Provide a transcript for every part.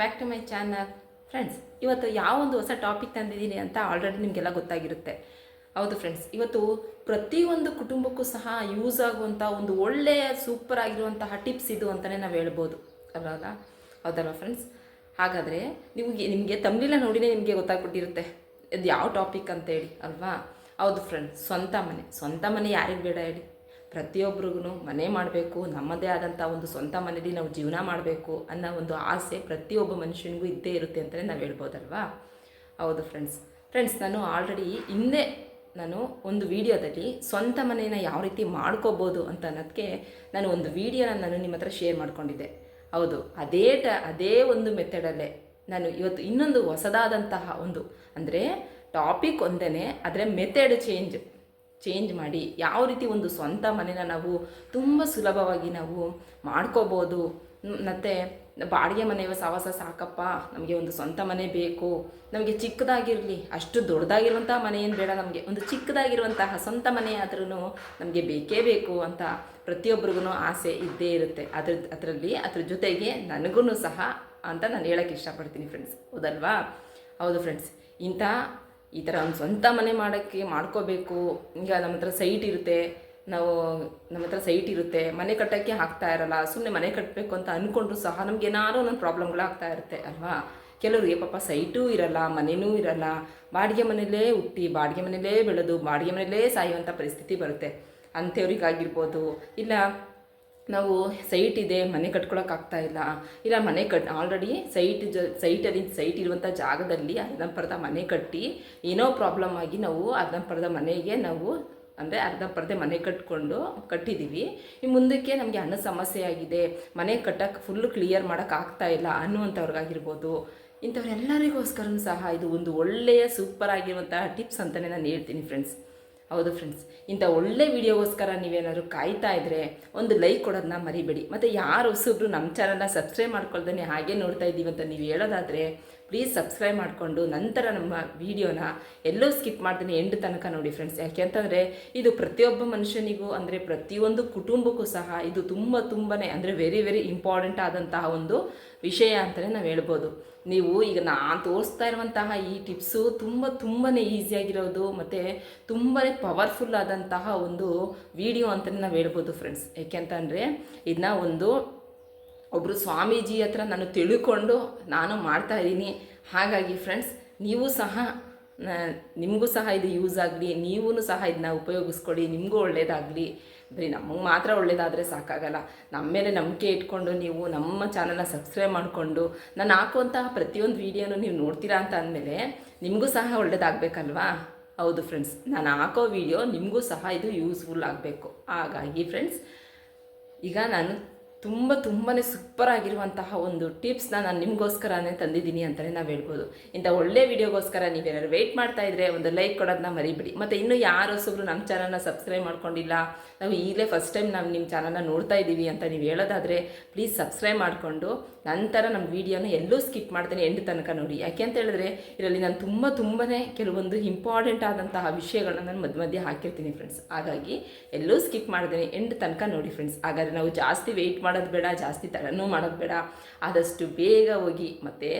Back to my channel friends ಇವತ್ತು ಯಾವ ಒಂದು ಹೊಸ ಟಾಪಿಕ್ ತಂದಿದ್ದೀನಿ ಅಂತ ಆಲ್ರೆಡಿ ನಿಮಗೆಲ್ಲ ಗೊತ್ತಾಗಿರುತ್ತೆ. ಹೌದು ಫ್ರೆಂಡ್ಸ್ ಇವತ್ತು ಪ್ರತಿಯೊಂದು ಕುಟುಂಬಕ್ಕೂ ಸಹ ಯೂಸ್ ಆಗುವಂಥ ಒಂದು ಒಳ್ಳೆಯ ಸೂಪರ್ ಆಗಿರುವಂತಹ ಟಿಪ್ಸ್ ಇದು ಅಂತಲೇ ನಾವು ಹೇಳ್ಬೋದು. ಅಲ್ವಾ ಹೌದಲ್ವಾ ಫ್ರೆಂಡ್ಸ್ ಹಾಗಾದರೆ ನಿಮಗೆ ನಿಮಗೆ ತಮಿಳಿನ ನೋಡಿನೇ ನಿಮಗೆ ಗೊತ್ತಾಗ್ಬಿಟ್ಟಿರುತ್ತೆ ಇದು ಯಾವ ಟಾಪಿಕ್ ಅಂತೇಳಿ ಅಲ್ವಾ? ಹೌದು ಫ್ರೆಂಡ್ಸ್ ಸ್ವಂತ ಮನೆ ಸ್ವಂತ ಮನೆ ಯಾರಿಗೆ ಬೇಡ ಹೇಳಿ? ಪ್ರತಿಯೊಬ್ಬರಿಗೂ ಮನೆ ಮಾಡಬೇಕು, ನಮ್ಮದೇ ಆದಂಥ ಒಂದು ಸ್ವಂತ ಮನೇಲಿ ನಾವು ಜೀವನ ಮಾಡಬೇಕು ಅನ್ನೋ ಒಂದು ಆಸೆ ಪ್ರತಿಯೊಬ್ಬ ಮನುಷ್ಯನಿಗೂ ಇದ್ದೇ ಇರುತ್ತೆ ಅಂತಲೇ ನಾವು ಹೇಳ್ಬೋದಲ್ವಾ? ಹೌದು ಫ್ರೆಂಡ್ಸ್ ಫ್ರೆಂಡ್ಸ್ ನಾನು ಆಲ್ರೆಡಿ ಹಿಂದೆ ನಾನು ಒಂದು ವಿಡಿಯೋದಲ್ಲಿ ಸ್ವಂತ ಮನೇನ ಯಾವ ರೀತಿ ಮಾಡ್ಕೋಬೋದು ಅಂತ ಅನ್ನೋದಕ್ಕೆ ನಾನು ಒಂದು ವಿಡಿಯೋನ ನಾನು ನಿಮ್ಮ ಹತ್ರ ಶೇರ್ ಮಾಡ್ಕೊಂಡಿದ್ದೆ. ಹೌದು, ಅದೇ ಟ, ಅದೇ ಒಂದು ಮೆಥಡಲ್ಲೇ ನಾನು ಇವತ್ತು ಇನ್ನೊಂದು ಹೊಸದಾದಂತಹ ಒಂದು, ಅಂದರೆ ಟಾಪಿಕ್ ಒಂದೇ ಆದರೆ ಮೆಥಡ್ ಚೇಂಜ್ ಚೇಂಜ್ ಮಾಡಿ ಯಾವ ರೀತಿ ಒಂದು ಸ್ವಂತ ಮನೆನ ನಾವು ತುಂಬ ಸುಲಭವಾಗಿ ನಾವು ಮಾಡ್ಕೋಬೋದು. ಮತ್ತು ಬಾಡಿಗೆ ಮನೆ ಸಾವಾಸ ಸಾಕಪ್ಪ, ನಮಗೆ ಒಂದು ಸ್ವಂತ ಮನೆ ಬೇಕು. ನಮಗೆ ಚಿಕ್ಕದಾಗಿರಲಿ, ಅಷ್ಟು ದೊಡ್ಡದಾಗಿರುವಂಥ ಮನೆ ಬೇಡ ನಮಗೆ. ಒಂದು ಚಿಕ್ಕದಾಗಿರುವಂತಹ ಸ್ವಂತ ಮನೆ ಆದ್ರೂ ನಮಗೆ ಬೇಕೇ ಬೇಕು ಅಂತ ಪ್ರತಿಯೊಬ್ಬರಿಗೂ ಆಸೆ ಇದ್ದೇ ಇರುತ್ತೆ. ಅದ್ರ, ಅದರಲ್ಲಿ, ಅದ್ರ ಜೊತೆಗೆ ನನಗೂ ಸಹ ಅಂತ ನಾನು ಹೇಳೋಕ್ಕೆ ಇಷ್ಟಪಡ್ತೀನಿ ಫ್ರೆಂಡ್ಸ್ ಹೌದಲ್ವಾ? ಹೌದು ಫ್ರೆಂಡ್ಸ್ ಇಂಥ ಈ ಥರ ಒಂದು ಸ್ವಂತ ಮನೆ ಮಾಡೋಕ್ಕೆ ಮಾಡ್ಕೋಬೇಕು. ಈಗ ನಮ್ಮ ಹತ್ರ ಸೈಟ್ ಇರುತ್ತೆ. ನಾವು ನಮ್ಮ ಹತ್ರ ಸೈಟ್ ಇರುತ್ತೆ. ಮನೆ ಕಟ್ಟೋಕ್ಕೆ ಆಗ್ತಾ ಇರಲ್ಲ. ಸುಮ್ಮನೆ ಮನೆ ಕಟ್ಟಬೇಕು ಅಂತ ಅಂದ್ಕೊಂಡ್ರು ಸಹ ನಮ್ಗೆ ಏನಾದ್ರು ಒಂದೊಂದು ಪ್ರಾಬ್ಲಮ್ಗಳಾಗ್ತಾ ಇರುತ್ತೆ ಅಲ್ವಾ? ಕೆಲವರಿಗೆ ಪಾಪ ಸೈಟೂ ಇರಲ್ಲ ಮನೆಯೂ ಇರಲ್ಲ. ಬಾಡಿಗೆ ಮನೆಯಲ್ಲೇ ಹುಟ್ಟಿ, ಬಾಡಿಗೆ ಮನೆಯಲ್ಲೇ ಬೆಳೆದು, ಬಾಡಿಗೆ ಮನೆಯಲ್ಲೇ ಸಾಯುವಂಥ ಪರಿಸ್ಥಿತಿ ಬರುತ್ತೆ. ಅಂಥವ್ರಿಗಾಗಿರ್ಬೋದು. ಇಲ್ಲ ನಾವು ಸೈಟ್ ಇದೆ, ಮನೆ ಕಟ್ಕೊಳಕ್ಕಾಗ್ತಾ ಇಲ್ಲ. ಇಲ್ಲ, ಮನೆ ಕಟ್ ಆಲ್ರೆಡಿ ಸೈಟ್ ಜ ಸೈಟಲ್ಲಿ ಸೈಟ್ ಇರುವಂಥ ಜಾಗದಲ್ಲಿ ಅರ್ಧಂಪರ್ಧ ಮನೆ ಕಟ್ಟಿ, ಏನೋ ಪ್ರಾಬ್ಲಮ್ ಆಗಿ ನಾವು ಅರ್ಧಂಪರ್ಧ ಮನೆಗೆ ನಾವು, ಅಂದರೆ ಪರ್ದೆ ಮನೆ ಕಟ್ಕೊಂಡು ಕಟ್ಟಿದ್ದೀವಿ ಈ ಮುಂದಕ್ಕೆ ನಮಗೆ ಹಣ ಸಮಸ್ಯೆ ಆಗಿದೆ. ಮನೆ ಕಟ್ಟಕ್ಕೆ ಫುಲ್ ಕ್ಲಿಯರ್ ಮಾಡೋಕ್ಕಾಗ್ತಾ ಇಲ್ಲ ಅನ್ನುವಂಥವ್ರಿಗಾಗಿರ್ಬೋದು. ಇಂಥವ್ರೆಲ್ಲರಿಗೋಸ್ಕರ ಸಹ ಇದು ಒಂದು ಒಳ್ಳೆಯ ಸೂಪರ್ ಆಗಿರುವಂತಹ ಟಿಪ್ಸ್ ಅಂತಲೇ ನಾನು ಹೇಳ್ತೀನಿ ಫ್ರೆಂಡ್ಸ್ ಹೌದು ಫ್ರೆಂಡ್ಸ್ ಇಂಥ ಒಳ್ಳೆ ವಿಡಿಯೋಗೋಸ್ಕರ ನೀವೇನಾದ್ರು ಕಾಯ್ತಾ ಇದ್ದರೆ ಒಂದು ಲೈಕ್ ಕೊಡೋದನ್ನ ಮರಿಬೇಡಿ. ಮತ್ತು ಯಾರು ಹೊಸಬ್ರು ನಮ್ಮ ಚಾನಲ್ನ ಸಬ್ಸ್ಕ್ರೈಬ್ ಮಾಡ್ಕೊಳ್ದೇ ಹಾಗೆ ನೋಡ್ತಾ ಇದ್ದೀವಿ ಅಂತ ನೀವು ಹೇಳೋದಾದರೆ ಪ್ಲೀಸ್ ಸಬ್ಸ್ಕ್ರೈಬ್ ಮಾಡಿಕೊಂಡು ನಂತರ ನಮ್ಮ ವಿಡಿಯೋನ ಎಲ್ಲೋ ಸ್ಕಿಪ್ ಮಾಡ್ತೀನಿ ಎಂಡ್ ತನಕ ನೋಡಿ ಫ್ರೆಂಡ್ಸ್ ಯಾಕೆಂತಂದರೆ ಇದು ಪ್ರತಿಯೊಬ್ಬ ಮನುಷ್ಯನಿಗೂ ಅಂದರೆ ಪ್ರತಿಯೊಂದು ಕುಟುಂಬಕ್ಕೂ ಸಹ ಇದು ತುಂಬ ತುಂಬಾ ಅಂದರೆ ವೆರಿ ವೆರಿ ಇಂಪಾರ್ಟೆಂಟ್ ಆದಂತಹ ಒಂದು ವಿಷಯ ಅಂತಲೇ ನಾವು ಹೇಳ್ಬೋದು. ನೀವು ಈಗ ನಾನು ತೋರಿಸ್ತಾ ಇರುವಂತಹ ಈ ಟಿಪ್ಸು ತುಂಬ ತುಂಬಾ ಈಸಿಯಾಗಿರೋದು ಮತ್ತು ತುಂಬಾ ಪವರ್ಫುಲ್ ಆದಂತಹ ಒಂದು ವಿಡಿಯೋ ಅಂತಲೇ ನಾವು ಹೇಳ್ಬೋದು ಫ್ರೆಂಡ್ಸ್ ಏಕೆಂತಂದರೆ ಇದನ್ನ ಒಂದು ಒಬ್ಬರು ಸ್ವಾಮೀಜಿ ಹತ್ರ ನಾನು ತಿಳ್ಕೊಂಡು ನಾನು ಮಾಡ್ತಾ ಇದ್ದೀನಿ. ಹಾಗಾಗಿ ಫ್ರೆಂಡ್ಸ್ ನೀವು ಸಹ ನಿಮಗೂ ಸಹ ಇದು ಯೂಸ್ ಆಗಲಿ ನೀವೂ ಸಹ ಇದನ್ನ ಉಪಯೋಗಿಸ್ಕೊಳ್ಳಿ, ನಿಮಗೂ ಒಳ್ಳೇದಾಗಲಿ. ಬರೀ ನಮಗೆ ಮಾತ್ರ ಒಳ್ಳೇದಾದರೆ ಸಾಕಾಗಲ್ಲ. ನಮ್ಮ ಮೇಲೆ ನಂಬಿಕೆ ಇಟ್ಕೊಂಡು ನೀವು ನಮ್ಮ ಚಾನಲ್ನ ಸಬ್ಸ್ಕ್ರೈಬ್ ಮಾಡಿಕೊಂಡು, ನಾನು ಹಾಕುವಂತಹ ಪ್ರತಿಯೊಂದು ವೀಡಿಯೋನು ನೀವು ನೋಡ್ತೀರಾ ಅಂತ ಅಂದಮೇಲೆ, ನಿಮಗೂ ಸಹ ಒಳ್ಳೇದಾಗಬೇಕಲ್ವಾ? ಹೌದು ಫ್ರೆಂಡ್ಸ್ ನಾನು ಹಾಕೋ ವಿಡಿಯೋ ನಿಮಗೂ ಸಹ ಇದು ಯೂಸ್ಫುಲ್ ಆಗಬೇಕು. ಹಾಗಾಗಿ ಫ್ರೆಂಡ್ಸ್ ಈಗ ನಾನು ತುಂಬ ತುಂಬಾ ಸೂಪರ್ ಆಗಿರುವಂತಹ ಒಂದು ಟಿಪ್ಸ್ನ ನಾನು ನಿಮಗೋಸ್ಕರನೇ ತಂದಿದ್ದೀನಿ ಅಂತಲೇ ನಾವು ಹೇಳ್ಬೋದು. ಇಂಥ ಒಳ್ಳೆ ವಿಡಿಯೋಗೋಸ್ಕರ ನೀವೇನಾದ್ರು ವೆಯ್ಟ್ ಮಾಡ್ತಾ ಇದ್ರೆ ಒಂದು ಲೈಕ್ ಕೊಡೋದನ್ನ ಮರಿಬಿಡಿ. ಮತ್ತು ಇನ್ನೂ ಯಾರು ಹೊಸಬ್ರು ನಮ್ಮ ಚಾನಲ್ನ ಸಬ್ಸ್ಕ್ರೈಬ್ ಮಾಡ್ಕೊಂಡಿಲ್ಲ, ನಾವು ಈಗಲೇ ಫಸ್ಟ್ ಟೈಮ್ ನಾವು ನಿಮ್ಮ ಚಾನಲ್ನ ನೋಡ್ತಾ ಇದ್ದೀವಿ ಅಂತ ನೀವು ಹೇಳೋದಾದರೆ ಪ್ಲೀಸ್ ಸಬ್ಸ್ಕ್ರೈಬ್ ಮಾಡಿಕೊಂಡು, ನಂತರ ನಮ್ಮ ವೀಡಿಯೋನ ಎಲ್ಲೂ ಸ್ಕಿಪ್ ಮಾಡ್ತೇನೆ ಎಂಡ್ ತನಕ ನೋಡಿ. ಯಾಕೆ ಅಂತ ಹೇಳಿದ್ರೆ, ಇದರಲ್ಲಿ ನಾನು ತುಂಬ ತುಂಬಾ ಕೆಲವೊಂದು ಇಂಪಾರ್ಟೆಂಟ್ ಆದಂತಹ ವಿಷಯಗಳನ್ನ ನಾನು ಮಧ್ಯ ಮಧ್ಯೆ ಹಾಕಿರ್ತೀನಿ ಫ್ರೆಂಡ್ಸ್ ಹಾಗಾಗಿ ಎಲ್ಲೂ ಸ್ಕಿಪ್ ಮಾಡ್ತೀನಿ ಎಂಡ್ ತನಕ ನೋಡಿ ಫ್ರೆಂಡ್ಸ್ ಹಾಗಾದರೆ ನಾವು ಜಾಸ್ತಿ ವೆಯ್ಟ್ ಮಾಡೋದು ಬೇಡ, ಜಾಸ್ತಿ ತಡನೂ ಮಾಡೋದು ಬೇಡ. ಆದಷ್ಟು ಬೇಗ ಹೋಗಿ ಮತ್ತು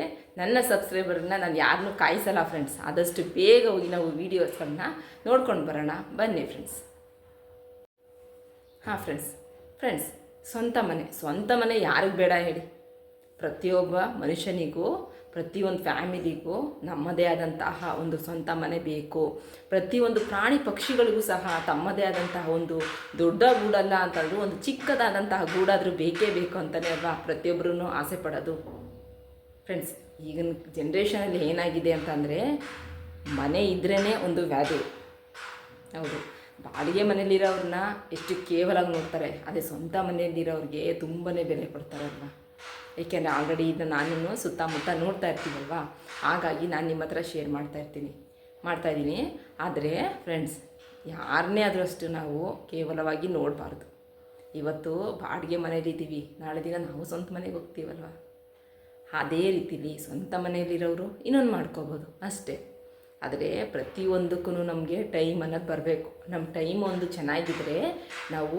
ನನ್ನ ಸಬ್ಸ್ಕ್ರೈಬರ್ನ ನಾನು ಯಾರನ್ನೂ ಕಾಯಿಸಲ್ಲ ಫ್ರೆಂಡ್ಸ್ ಆದಷ್ಟು ಬೇಗ ಹೋಗಿ ನಾವು ವೀಡಿಯೋಸ್ಗಳನ್ನ ನೋಡ್ಕೊಂಡು ಬರೋಣ. ಬನ್ನಿ ಫ್ರೆಂಡ್ಸ್ ಹಾಂ ಫ್ರೆಂಡ್ಸ್ ಫ್ರೆಂಡ್ಸ್ ಸ್ವಂತ ಮನೆ. ಸ್ವಂತ ಮನೆ ಯಾರಿಗೂ ಬೇಡ ಹೇಳಿ. ಪ್ರತಿಯೊಬ್ಬ ಮನುಷ್ಯನಿಗೂ ಪ್ರತಿಯೊಂದು ಫ್ಯಾಮಿಲಿಗೂ ನಮ್ಮದೇ ಆದಂತಹ ಒಂದು ಸ್ವಂತ ಮನೆ ಬೇಕು. ಪ್ರತಿಯೊಂದು ಪ್ರಾಣಿ ಪಕ್ಷಿಗಳಿಗೂ ಸಹ ತಮ್ಮದೇ ಆದಂತಹ ಒಂದು ದೊಡ್ಡ ಗೂಡಲ್ಲ ಅಂತಂದ್ರೂ, ಒಂದು ಚಿಕ್ಕದಾದಂತಹ ಗೂಡಾದರೂ ಬೇಕೇ ಬೇಕು ಅಂತಲೇ ಅಲ್ವಾ? ಪ್ರತಿಯೊಬ್ಬರೂ ಆಸೆ ಪಡೋದು. ಫ್ರೆಂಡ್ಸ್ ಈಗಿನ ಜನ್ರೇಷನಲ್ಲಿ ಏನಾಗಿದೆ ಅಂತಂದರೆ ಮನೆ ಇದ್ರೇ ಒಂದು ವ್ಯಾಲ್ಯೂ ಹೌದು. ಬಾಡಿಗೆ ಮನೇಲಿರೋರನ್ನ ಎಷ್ಟು ಕೇವಲಾಗಿ ನೋಡ್ತಾರೆ, ಅದೇ ಸ್ವಂತ ಮನೆಯಲ್ಲಿರೋರಿಗೆ ತುಂಬಾ ಬೆಲೆ ಕೊಡ್ತಾರಲ್ವ ಏಕೆಂದರೆ ಆಲ್ರೆಡಿ ಇದನ್ನ ನಾನು ಸುತ್ತಮುತ್ತ ನೋಡ್ತಾ ಇರ್ತೀವಲ್ವ ಹಾಗಾಗಿ ನಾನು ನಿಮ್ಮ ಹತ್ರ ಶೇರ್ ಮಾಡ್ತಾ ಇರ್ತೀನಿ. ಮಾಡ್ತಾ ಇದ್ದೀನಿ. ಆದರೆ ಫ್ರೆಂಡ್ಸ್ ಯಾರನ್ನೇ ಆದರೂ ಅಷ್ಟು ನಾವು ಕೇವಲವಾಗಿ ನೋಡಬಾರ್ದು. ಇವತ್ತು ಬಾಡಿಗೆ ಮನೇಲಿದ್ದೀವಿ ನಾಳೆ ದಿನ ನಾವು ಸ್ವಂತ ಮನೆಗೆ ಹೋಗ್ತೀವಲ್ವ? ಅದೇ ರೀತಿಲಿ ಸ್ವಂತ ಮನೆಯಲ್ಲಿರೋರು ಇನ್ನೊಂದು ಮಾಡ್ಕೋಬೋದು. ಅಷ್ಟೇ. ಆದರೆ ಪ್ರತಿಯೊಂದಕ್ಕೂ ನಮಗೆ ಟೈಮ್ ಅನ್ನೋದು ಬರಬೇಕು. ನಮ್ಮ ಟೈಮ್ ಒಂದು ಚೆನ್ನಾಗಿದ್ದರೆ ನಾವು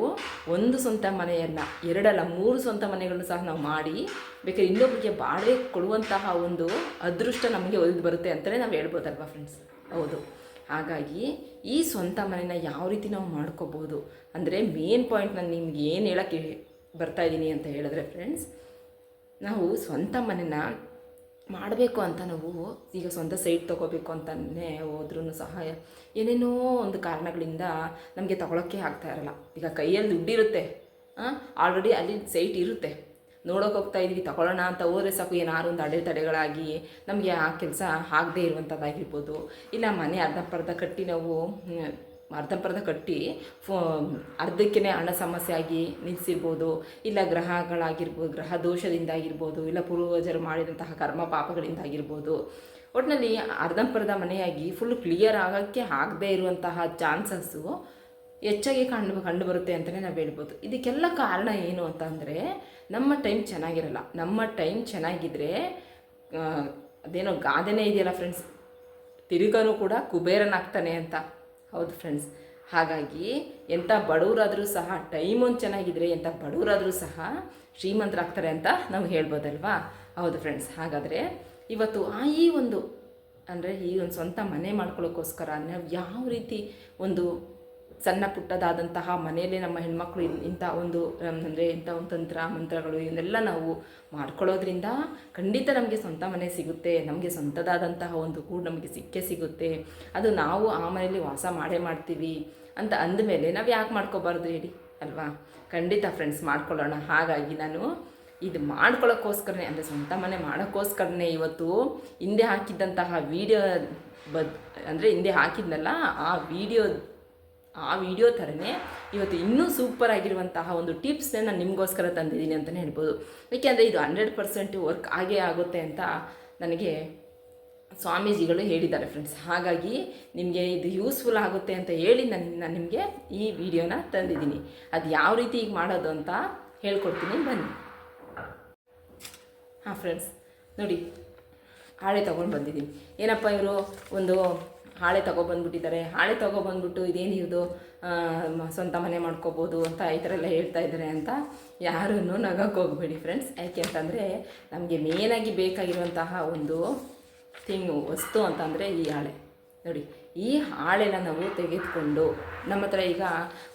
ಒಂದು ಸ್ವಂತ ಮನೆಯನ್ನು, ಎರಡಲ್ಲ, ಮೂರು ಸ್ವಂತ ಮನೆಗಳನ್ನು ಸಹ ನಾವು ಮಾಡಿ, ಬೇಕಾದ್ರೆ ಇನ್ನೊಬ್ಬರಿಗೆ ಬಾಡಿಗೆ ಕೊಡುವಂತಹ ಒಂದು ಅದೃಷ್ಟ ನಮಗೆ ಒದಗಿ ಬರುತ್ತೆ ಅಂತಲೇ ನಾವು ಹೇಳ್ಬೋದಲ್ವಾ ಫ್ರೆಂಡ್ಸ್ ಹೌದು. ಹಾಗಾಗಿ ಈ ಸ್ವಂತ ಮನೆನ ಯಾವ ರೀತಿ ನಾವು ಮಾಡ್ಕೋಬೋದು ಅಂದರೆ ಮೇನ್ ಪಾಯಿಂಟ್ ನಾನು ನಿಮ್ಗೆ ಏನು ಹೇಳೋಕ್ಕೆ ಬರ್ತಾ ಇದ್ದೀನಿ ಅಂತ ಹೇಳಿದ್ರೆ ಫ್ರೆಂಡ್ಸ್ ನಾವು ಸ್ವಂತ ಮನೆನ ಮಾಡಬೇಕು ಅಂತ ನಾವು ಈಗ ಸ್ವಂತ ಸೈಟ್ ತೊಗೋಬೇಕು ಅಂತಲೇ ಹೋದ್ರೂ ಸಹ ಏನೇನೋ ಒಂದು ಕಾರಣಗಳಿಂದ ನಮಗೆ ತೊಗೊಳಕ್ಕೆ ಆಗ್ತಾ ಇರಲ್ಲ. ಈಗ ಕೈಯಲ್ಲಿ ದುಡ್ಡಿರುತ್ತೆ ಆಲ್ರೆಡಿ ಅಲ್ಲಿ ಸೈಟ್ ಇರುತ್ತೆ. ನೋಡೋಕೆ ಹೋಗ್ತಾ ಇದ್ವಿ, ತಗೊಳ್ಳೋಣ ಅಂತ ಹೋದರೆ ಸಾಕು, ಏನಾರು ಒಂದು ಅಡೆತಡೆಗಳಾಗಿ ನಮಗೆ ಆ ಕೆಲಸ ಆಗದೇ ಇರುವಂಥದ್ದಾಗಿರ್ಬೋದು ಇಲ್ಲ ಮನೆ ಅರ್ಧ ಪರ್ಧ ಕಟ್ಟಿ ನಾವು ಅರ್ಧಂಪರ್ಧ ಕಟ್ಟಿ ಫೋ ಅರ್ಧಕ್ಕೇ ಹಣ ಸಮಸ್ಯೆ ಆಗಿ ನಿಲ್ಲಿಸಿರ್ಬೋದು ಇಲ್ಲ ಗ್ರಹಗಳಾಗಿರ್ಬೋದು ಗ್ರಹ ದೋಷದಿಂದ ಆಗಿರ್ಬೋದು ಇಲ್ಲ ಪೂರ್ವಜರು ಮಾಡಿದಂತಹ ಕರ್ಮ ಪಾಪಗಳಿಂದ ಆಗಿರ್ಬೋದು ಒಟ್ಟಿನಲ್ಲಿ ಅರ್ಧಂಪರ್ಧ ಮನೆಯಾಗಿ ಫುಲ್ ಕ್ಲಿಯರ್ ಆಗೋಕ್ಕೆ ಆಗದೇ ಇರುವಂತಹ ಚಾನ್ಸಸ್ಸು ಹೆಚ್ಚಾಗಿ ಕಂಡು ಕಂಡು ಬರುತ್ತೆ ಅಂತಲೇ ನಾವು ಹೇಳ್ಬೋದು. ಇದಕ್ಕೆಲ್ಲ ಕಾರಣ ಏನು ಅಂತಂದರೆ ನಮ್ಮ ಟೈಮ್ ಚೆನ್ನಾಗಿರಲ್ಲ. ನಮ್ಮ ಟೈಮ್ ಚೆನ್ನಾಗಿದ್ದರೆ ಅದೇನೋ ಗಾದೆನೇ ಇದೆಯಲ್ಲ ಫ್ರೆಂಡ್ಸ್ ತಿರುಗನು ಕೂಡ ಕುಬೇರನಾಗ್ತಾನೆ ಅಂತ. ಹೌದು ಫ್ರೆಂಡ್ಸ್ ಹಾಗಾಗಿ ಎಂಥ ಬಡವರಾದರೂ ಸಹ ಟೈಮ್ ಒಂದು ಚೆನ್ನಾಗಿದ್ರೆ ಎಂಥ ಬಡವರಾದರೂ ಸಹ ಶ್ರೀಮಂತರಾಗ್ತಾರೆ ಅಂತ ನಾವು ಹೇಳ್ಬೋದಲ್ವಾ? ಹೌದು ಫ್ರೆಂಡ್ಸ್ ಹಾಗಾದರೆ ಇವತ್ತು ಆ ಈ ಒಂದು ಅಂದರೆ ಈ ಒಂದು ಸ್ವಂತ ಮನೆ ಮಾಡ್ಕೊಳ್ಳೋಕ್ಕೋಸ್ಕರ ನಾವು ಯಾವ ರೀತಿ ಒಂದು ಸಣ್ಣ ಪುಟ್ಟದಾದಂತಹ ಮನೆಯಲ್ಲೇ ನಮ್ಮ ಹೆಣ್ಮಕ್ಳು ಇಂಥ ಒಂದು ಅಂದರೆ ಇಂಥ ಒಂದು ತಂತ್ರ, ಮಂತ್ರಗಳು ಇವನ್ನೆಲ್ಲ ನಾವು ಮಾಡ್ಕೊಳ್ಳೋದ್ರಿಂದ ಖಂಡಿತ ನಮಗೆ ಸ್ವಂತ ಮನೆ ಸಿಗುತ್ತೆ, ನಮಗೆ ಸ್ವಂತದಾದಂತಹ ಒಂದು ಗೂಡು ನಮಗೆ ಸಿಕ್ಕೇ ಸಿಗುತ್ತೆ. ಅದು ನಾವು ಆ ಮನೆಯಲ್ಲಿ ವಾಸ ಮಾಡೇ ಮಾಡ್ತೀವಿ ಅಂತ ಅಂದಮೇಲೆ ನಾವು ಯಾಕೆ ಮಾಡ್ಕೋಬಾರ್ದು ಹೇಳಿ, ಅಲ್ವಾ? ಖಂಡಿತ ಫ್ರೆಂಡ್ಸ್ ಮಾಡ್ಕೊಳ್ಳೋಣ. ಹಾಗಾಗಿ ನಾನು ಇದು ಮಾಡ್ಕೊಳ್ಳೋಕ್ಕೋಸ್ಕರನೇ ಅಂದರೆ ಸ್ವಂತ ಮನೆ ಮಾಡೋಕ್ಕೋಸ್ಕರನೇ ಇವತ್ತು ಹಿಂದೆ ಹಾಕಿದ್ದಂತಹ ವಿಡಿಯೋ ಬದ್ ಅಂದರೆ ಹಿಂದೆ ಹಾಕಿದ್ನಲ್ಲ, ಆ ವಿಡಿಯೋ ಆ ವಿಡಿಯೋ ಥರನೇ ಇವತ್ತು ಇನ್ನೂ ಸೂಪರ್ ಆಗಿರುವಂತಹ ಒಂದು ಟಿಪ್ಸ್ನ ನಾನು ನಿಮಗೋಸ್ಕರ ತಂದಿದ್ದೀನಿ ಅಂತಲೇ ಹೇಳ್ಬೋದು. ಏಕೆಂದರೆ ಇದು ಹಂಡ್ರೆಡ್ ಪರ್ಸೆಂಟ್ ವರ್ಕ್ ಆಗೇ ಆಗುತ್ತೆ ಅಂತ ನನಗೆ ಸ್ವಾಮೀಜಿಗಳು ಹೇಳಿದ್ದಾರೆ ಫ್ರೆಂಡ್ಸ್ ಹಾಗಾಗಿ ನಿಮಗೆ ಇದು ಯೂಸ್ಫುಲ್ ಆಗುತ್ತೆ ಅಂತ ಹೇಳಿ ನಾನು ನಿಮಗೆ ಈ ವಿಡಿಯೋನ ತಂದಿದ್ದೀನಿ. ಅದು ಯಾವ ರೀತಿ ಈಗ ಮಾಡೋದು ಅಂತ ಹೇಳ್ಕೊಡ್ತೀನಿ, ಬನ್ನಿ. ಹಾಂ ಫ್ರೆಂಡ್ಸ್ ನೋಡಿ, ಹಾಳೆ ತೊಗೊಂಡು ಬಂದಿದ್ದೀನಿ. ಏನಪ್ಪ ಇವರು? ಒಂದು ಹಾಳೆ ತೊಗೊಬಂದ್ಬಿಟ್ಟಿದ್ದಾರೆ. ಹಾಳೆ ತೊಗೊಬಂದ್ಬಿಟ್ಟು ಇದೇನಿದು ಸ್ವಂತ ಮನೆ ಮಾಡ್ಕೋಬೋದು ಅಂತ ಈ ಥರ ಎಲ್ಲ ಹೇಳ್ತಾ ಇದ್ದಾರೆ ಅಂತ ಯಾರನ್ನು ನಗಕ್ಕೆ ಹೋಗಬೇಡಿ ಫ್ರೆಂಡ್ಸ್ ಯಾಕೆ ಅಂತಂದರೆ ನಮಗೆ ಮೇನಾಗಿ ಬೇಕಾಗಿರುವಂತಹ ಒಂದು ಥಿಂಗು ವಸ್ತು ಅಂತಂದರೆ ಈ ಹಾಳೆ. ನೋಡಿ, ಈ ಹಾಳೆನ ನಾವು ತೆಗೆದುಕೊಂಡು ನಮ್ಮ ಹತ್ರ ಈಗ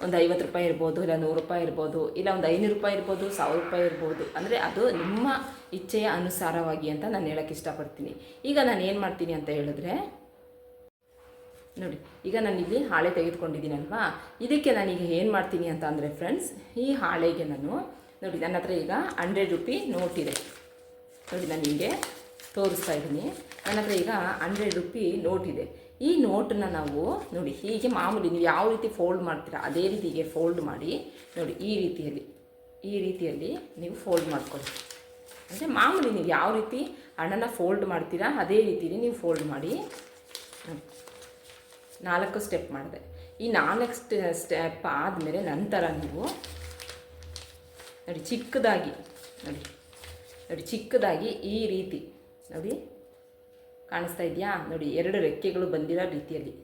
ಒಂದು ಐವತ್ತು ರೂಪಾಯಿ ಇರ್ಬೋದು, ಇಲ್ಲ ನೂರು ರೂಪಾಯಿ ಇರ್ಬೋದು, ಇಲ್ಲ ಒಂದು ಐನೂರು ರೂಪಾಯಿ ಇರ್ಬೋದು, ಸಾವಿರ ರೂಪಾಯಿ ಇರ್ಬೋದು. ಅಂದರೆ ಅದು ನಿಮ್ಮ ಇಚ್ಛೆಯ ಅನುಸಾರವಾಗಿ ಅಂತ ನಾನು ಹೇಳೋಕ್ಕೆ ಇಷ್ಟಪಡ್ತೀನಿ. ಈಗ ನಾನು ಏನು ಮಾಡ್ತೀನಿ ಅಂತ ಹೇಳಿದ್ರೆ ನೋಡಿ, ಈಗ ನಾನಿಲ್ಲಿ ಹಾಳೆ ತೆಗೆದುಕೊಂಡಿದ್ದೀನಲ್ವಾ? ಇದಕ್ಕೆ ನಾನೀಗ ಏನು ಮಾಡ್ತೀನಿ ಅಂತ ಅಂದರೆ ಫ್ರೆಂಡ್ಸ್ ಈ ಹಾಳೆಗೆ ನಾನು, ನೋಡಿ, ನನ್ನ ಹತ್ರ ಈಗ ಹಂಡ್ರೆಡ್ ರುಪಿ ನೋಟ್ ಇದೆ. ನೋಡಿ, ನಾನು ನಿಮಗೆ ತೋರಿಸ್ತಾ ಇದ್ದೀನಿ. ನನ್ನ ಹತ್ರ ಈಗ ಹಂಡ್ರೆಡ್ ರುಪಿ ನೋಟ್ ಇದೆ. ಈ ನೋಟನ್ನ ನಾವು, ನೋಡಿ, ಹೀಗೆ ಮಾಮೂಲಿ ನೀವು ಯಾವ ರೀತಿ ಫೋಲ್ಡ್ ಮಾಡ್ತೀರಾ, ಅದೇ ರೀತಿ ಹೀಗೆ ಫೋಲ್ಡ್ ಮಾಡಿ, ನೋಡಿ, ಈ ರೀತಿಯಲ್ಲಿ ಈ ರೀತಿಯಲ್ಲಿ ನೀವು ಫೋಲ್ಡ್ ಮಾಡ್ಕೊಳ್ಳಿ. ಅಂದರೆ ಮಾಮೂಲಿ ನೀವು ಯಾವ ರೀತಿ ಹಣನ ಫೋಲ್ಡ್ ಮಾಡ್ತೀರಾ, ಅದೇ ರೀತಿಯಲ್ಲಿ ನೀವು ಫೋಲ್ಡ್ ಮಾಡಿ. ನಾಲ್ಕು ಸ್ಟೆಪ್ ಮಾಡಿದೆ. ಈ ನಾಲ್ಕು ಸ್ಟೆ ಸ್ಟೆಪ್ ಆದಮೇಲೆ ನಂತರ ನೀವು ನೋಡಿ ಚಿಕ್ಕದಾಗಿ, ನೋಡಿ ನೋಡಿ ಚಿಕ್ಕದಾಗಿ ಈ ರೀತಿ, ನೋಡಿ, ಕಾಣಿಸ್ತಾ ಇದೆಯಾ? ನೋಡಿ, ಎರಡು ರೆಕ್ಕೆಗಳು ಬಂದಿರೋ ರೀತಿಯಲ್ಲಿ.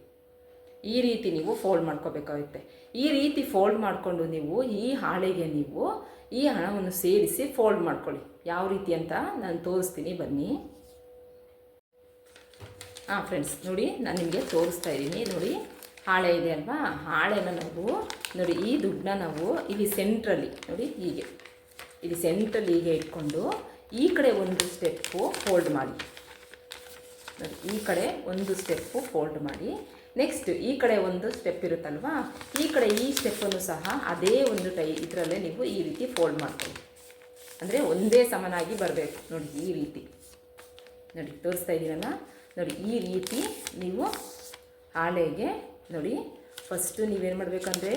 ಈ ರೀತಿ ನೀವು ಫೋಲ್ಡ್ ಮಾಡ್ಕೋಬೇಕಾಗುತ್ತೆ. ಈ ರೀತಿ ಫೋಲ್ಡ್ ಮಾಡಿಕೊಂಡು ನೀವು ಈ ಹಾಳೆಗೆ ನೀವು ಈ ಹಣವನ್ನು ಸೇರಿಸಿ ಫೋಲ್ಡ್ ಮಾಡ್ಕೊಳ್ಳಿ. ಯಾವ ರೀತಿ ಅಂತ ನಾನು ತೋರಿಸ್ತೀನಿ, ಬನ್ನಿ. ಹಾಂ ಫ್ರೆಂಡ್ಸ್ ನೋಡಿ, ನಾನು ನಿಮಗೆ ತೋರಿಸ್ತಾ ಇದ್ದೀನಿ. ನೋಡಿ, ಹಾಳೆ ಇದೆ ಅಲ್ವಾ? ಹಾಳೆನ ನಾವು, ನೋಡಿ, ಈ ದುಡ್ಡನ್ನ ನಾವು ಇಲ್ಲಿ ಸೆಂಟ್ರಲ್ಲಿ ನೋಡಿ, ಹೀಗೆ. ಇಲ್ಲಿ ಸೆಂಟ್ರಲ್ಲಿ ಹೀಗೆ ಇಟ್ಕೊಂಡು ಈ ಕಡೆ ಒಂದು ಸ್ಟೆಪ್ಪು ಫೋಲ್ಡ್ ಮಾಡಿ. ನೋಡಿ, ಈ ಕಡೆ ಒಂದು ಸ್ಟೆಪ್ಪು ಫೋಲ್ಡ್ ಮಾಡಿ. ನೆಕ್ಸ್ಟ್ ಈ ಕಡೆ ಒಂದು ಸ್ಟೆಪ್ ಇರುತ್ತಲ್ವಾ? ಈ ಕಡೆ ಈ ಸ್ಟೆಪ್ಪನ್ನು ಸಹ ಅದೇ ಒಂದು ಟೈ, ಇದರಲ್ಲೇ ನೀವು ಈ ರೀತಿ ಫೋಲ್ಡ್ ಮಾಡ್ಕೊಳ್ಳಿ. ಅಂದರೆ ಒಂದೇ ಸಮನಾಗಿ ಬರಬೇಕು. ನೋಡಿ, ಈ ರೀತಿ. ನೋಡಿ, ತೋರಿಸ್ತಾ ಇದ್ದೀನಲ್ಲ? ನೋಡಿ, ಈ ರೀತಿ ನೀವು ಹಾಳೆಗೆ ನೋಡಿ ಫಸ್ಟು ನೀವೇನು ಮಾಡಬೇಕಂದ್ರೆ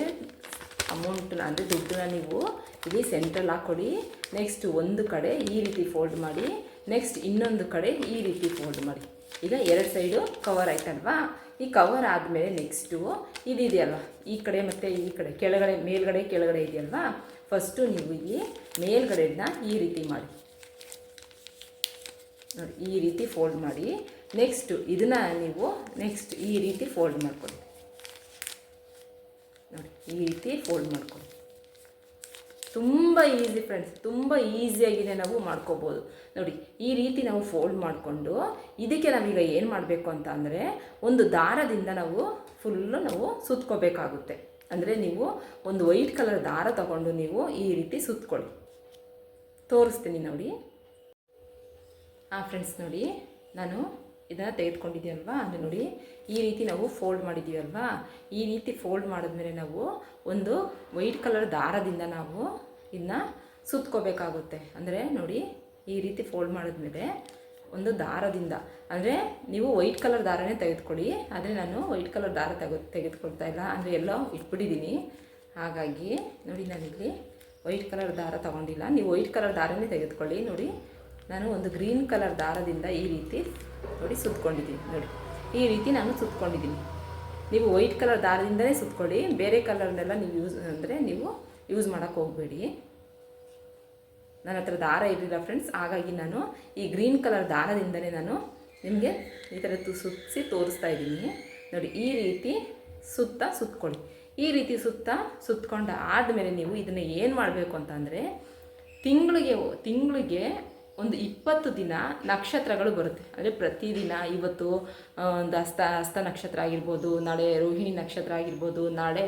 ಅಮೌಂಟನ್ನ ಅಂದರೆ ದುಡ್ಡನ್ನ ನೀವು ಇಲ್ಲಿ ಸೆಂಟ್ರಲ್ಲಿ ಹಾಕ್ಕೊಡಿ. ನೆಕ್ಸ್ಟ್ ಒಂದು ಕಡೆ ಈ ರೀತಿ ಫೋಲ್ಡ್ ಮಾಡಿ. ನೆಕ್ಸ್ಟ್ ಇನ್ನೊಂದು ಕಡೆ ಈ ರೀತಿ ಫೋಲ್ಡ್ ಮಾಡಿ. ಈಗ ಎರಡು ಸೈಡು ಕವರ್ ಆಯ್ತಲ್ವಾ? ಈ ಕವರ್ ಆದಮೇಲೆ ನೆಕ್ಸ್ಟು ಇದಿದೆಯಲ್ವಾ? ಈ ಕಡೆ ಮತ್ತು ಈ ಕಡೆ, ಕೆಳಗಡೆ, ಮೇಲ್ಗಡೆ, ಕೆಳಗಡೆ ಇದೆಯಲ್ವಾ? ಫಸ್ಟು ನೀವು ಇಲ್ಲಿ ಮೇಲ್ಗಡೆನ ಈ ರೀತಿ ಮಾಡಿ. ನೋಡಿ, ಈ ರೀತಿ ಫೋಲ್ಡ್ ಮಾಡಿ. ನೆಕ್ಸ್ಟು ಇದನ್ನು ನೀವು ನೆಕ್ಸ್ಟ್ ಈ ರೀತಿ ಫೋಲ್ಡ್ ಮಾಡ್ಕೊಳ್ಳಿ. ನೋಡಿ, ಈ ರೀತಿ ಫೋಲ್ಡ್ ಮಾಡ್ಕೊಳ್ಳಿ. ತುಂಬ ಈಸಿ ಫ್ರೆಂಡ್ಸ್ ತುಂಬ ಈಸಿಯಾಗಿದೆ ನಾವು ಮಾಡ್ಕೋಬೋದು. ನೋಡಿ, ಈ ರೀತಿ ನಾವು ಫೋಲ್ಡ್ ಮಾಡಿಕೊಂಡು ಇದಕ್ಕೆ ನಾವೀಗ ಏನು ಮಾಡಬೇಕು ಅಂತ ಅಂದರೆ ಒಂದು ದಾರದಿಂದ ನಾವು ಫುಲ್ಲು ನಾವು ಸುತ್ಕೋಬೇಕಾಗುತ್ತೆ. ಅಂದರೆ ನೀವು ಒಂದು ವೈಟ್ ಕಲರ್ ದಾರ ತಗೊಂಡು ನೀವು ಈ ರೀತಿ ಸುತ್ಕೊಳ್ಳಿ. ತೋರಿಸ್ತೀನಿ ನೋಡಿ. ಹಾಂ ಫ್ರೆಂಡ್ಸ್ ನೋಡಿ, ನಾನು ಇದನ್ನು ತೆಗೆದುಕೊಂಡಿದ್ದೀವಲ್ವಾ ಅಂದರೆ ನೋಡಿ, ಈ ರೀತಿ ನಾವು ಫೋಲ್ಡ್ ಮಾಡಿದ್ದೀವಲ್ವಾ ಈ ರೀತಿ ಫೋಲ್ಡ್ ಮಾಡಿದ್ಮೇಲೆ ನಾವು ಒಂದು ವೈಟ್ ಕಲರ್ ದಾರದಿಂದ ನಾವು ಇದನ್ನ ಸುತ್ಕೋಬೇಕಾಗುತ್ತೆ. ಅಂದರೆ ನೋಡಿ, ಈ ರೀತಿ ಫೋಲ್ಡ್ ಮಾಡಿದ್ಮೇಲೆ ಒಂದು ದಾರದಿಂದ. ಅಂದರೆ ನೀವು ವೈಟ್ ಕಲರ್ ದಾರನೇ ತೆಗೆದುಕೊಳ್ಳಿ. ಆದರೆ ನಾನು ವೈಟ್ ಕಲರ್ ದಾರ ತೆಗೆ ತೆಗೆದುಕೊಳ್ತಾ ಇಲ್ಲ. ಅಂದರೆ ಎಲ್ಲೋ ಇಟ್ಬಿಟ್ಟಿದ್ದೀನಿ. ಹಾಗಾಗಿ ನೋಡಿ ನಾನಿಲ್ಲಿ ವೈಟ್ ಕಲರ್ ದಾರ ತೊಗೊಂಡಿಲ್ಲ. ನೀವು ವೈಟ್ ಕಲರ್ ದಾರನೇ ತೆಗೆದುಕೊಳ್ಳಿ. ನೋಡಿ ನಾನು ಒಂದು ಗ್ರೀನ್ ಕಲರ್ ದಾರದಿಂದ ಈ ರೀತಿ ನೋಡಿ ಸುತ್ಕೊಂಡಿದ್ದೀನಿ. ನೋಡಿ, ಈ ರೀತಿ ನಾನು ಸುತ್ಕೊಂಡಿದ್ದೀನಿ. ನೀವು ವೈಟ್ ಕಲರ್ ದಾರದಿಂದಲೇ ಸುತ್ಕೊಳ್ಳಿ, ಬೇರೆ ಕಲರ್ನೆಲ್ಲ ನೀವು ಯೂಸ್ ಅಂದರೆ ನೀವು ಯೂಸ್ ಮಾಡೋಕ್ಕೆ ಹೋಗಬೇಡಿ. ನನ್ನ ಹತ್ರ ದಾರ ಇರಲಿಲ್ಲ ಫ್ರೆಂಡ್ಸ್, ಹಾಗಾಗಿ ನಾನು ಈ ಗ್ರೀನ್ ಕಲರ್ ದಾರದಿಂದಲೇ ನಾನು ನಿಮಗೆ ಈ ಥರ ಸುತ್ತಿಸಿ ತೋರಿಸ್ತಾ ಇದ್ದೀನಿ. ನೋಡಿ, ಈ ರೀತಿ ಸುತ್ತ ಸುತ್ಕೊಳ್ಳಿ. ಈ ರೀತಿ ಸುತ್ತ ಸುತ್ತಕೊಂಡು ಆದಮೇಲೆ ನೀವು ಇದನ್ನು ಏನು ಮಾಡಬೇಕು ಅಂತಂದರೆ ತಿಂಗಳಿಗೆ ತಿಂಗಳಿಗೆ ಒಂದು ಇಪ್ಪತ್ತು ದಿನ ನಕ್ಷತ್ರಗಳು ಬರುತ್ತೆ. ಅಂದರೆ ಪ್ರತಿದಿನ ಇವತ್ತು ಒಂದು ಹಸ್ತ ಹಸ್ತ ನಕ್ಷತ್ರ ಆಗಿರ್ಬೋದು, ನಾಳೆ ರೋಹಿಣಿ ನಕ್ಷತ್ರ ಆಗಿರ್ಬೋದು, ನಾಳೆ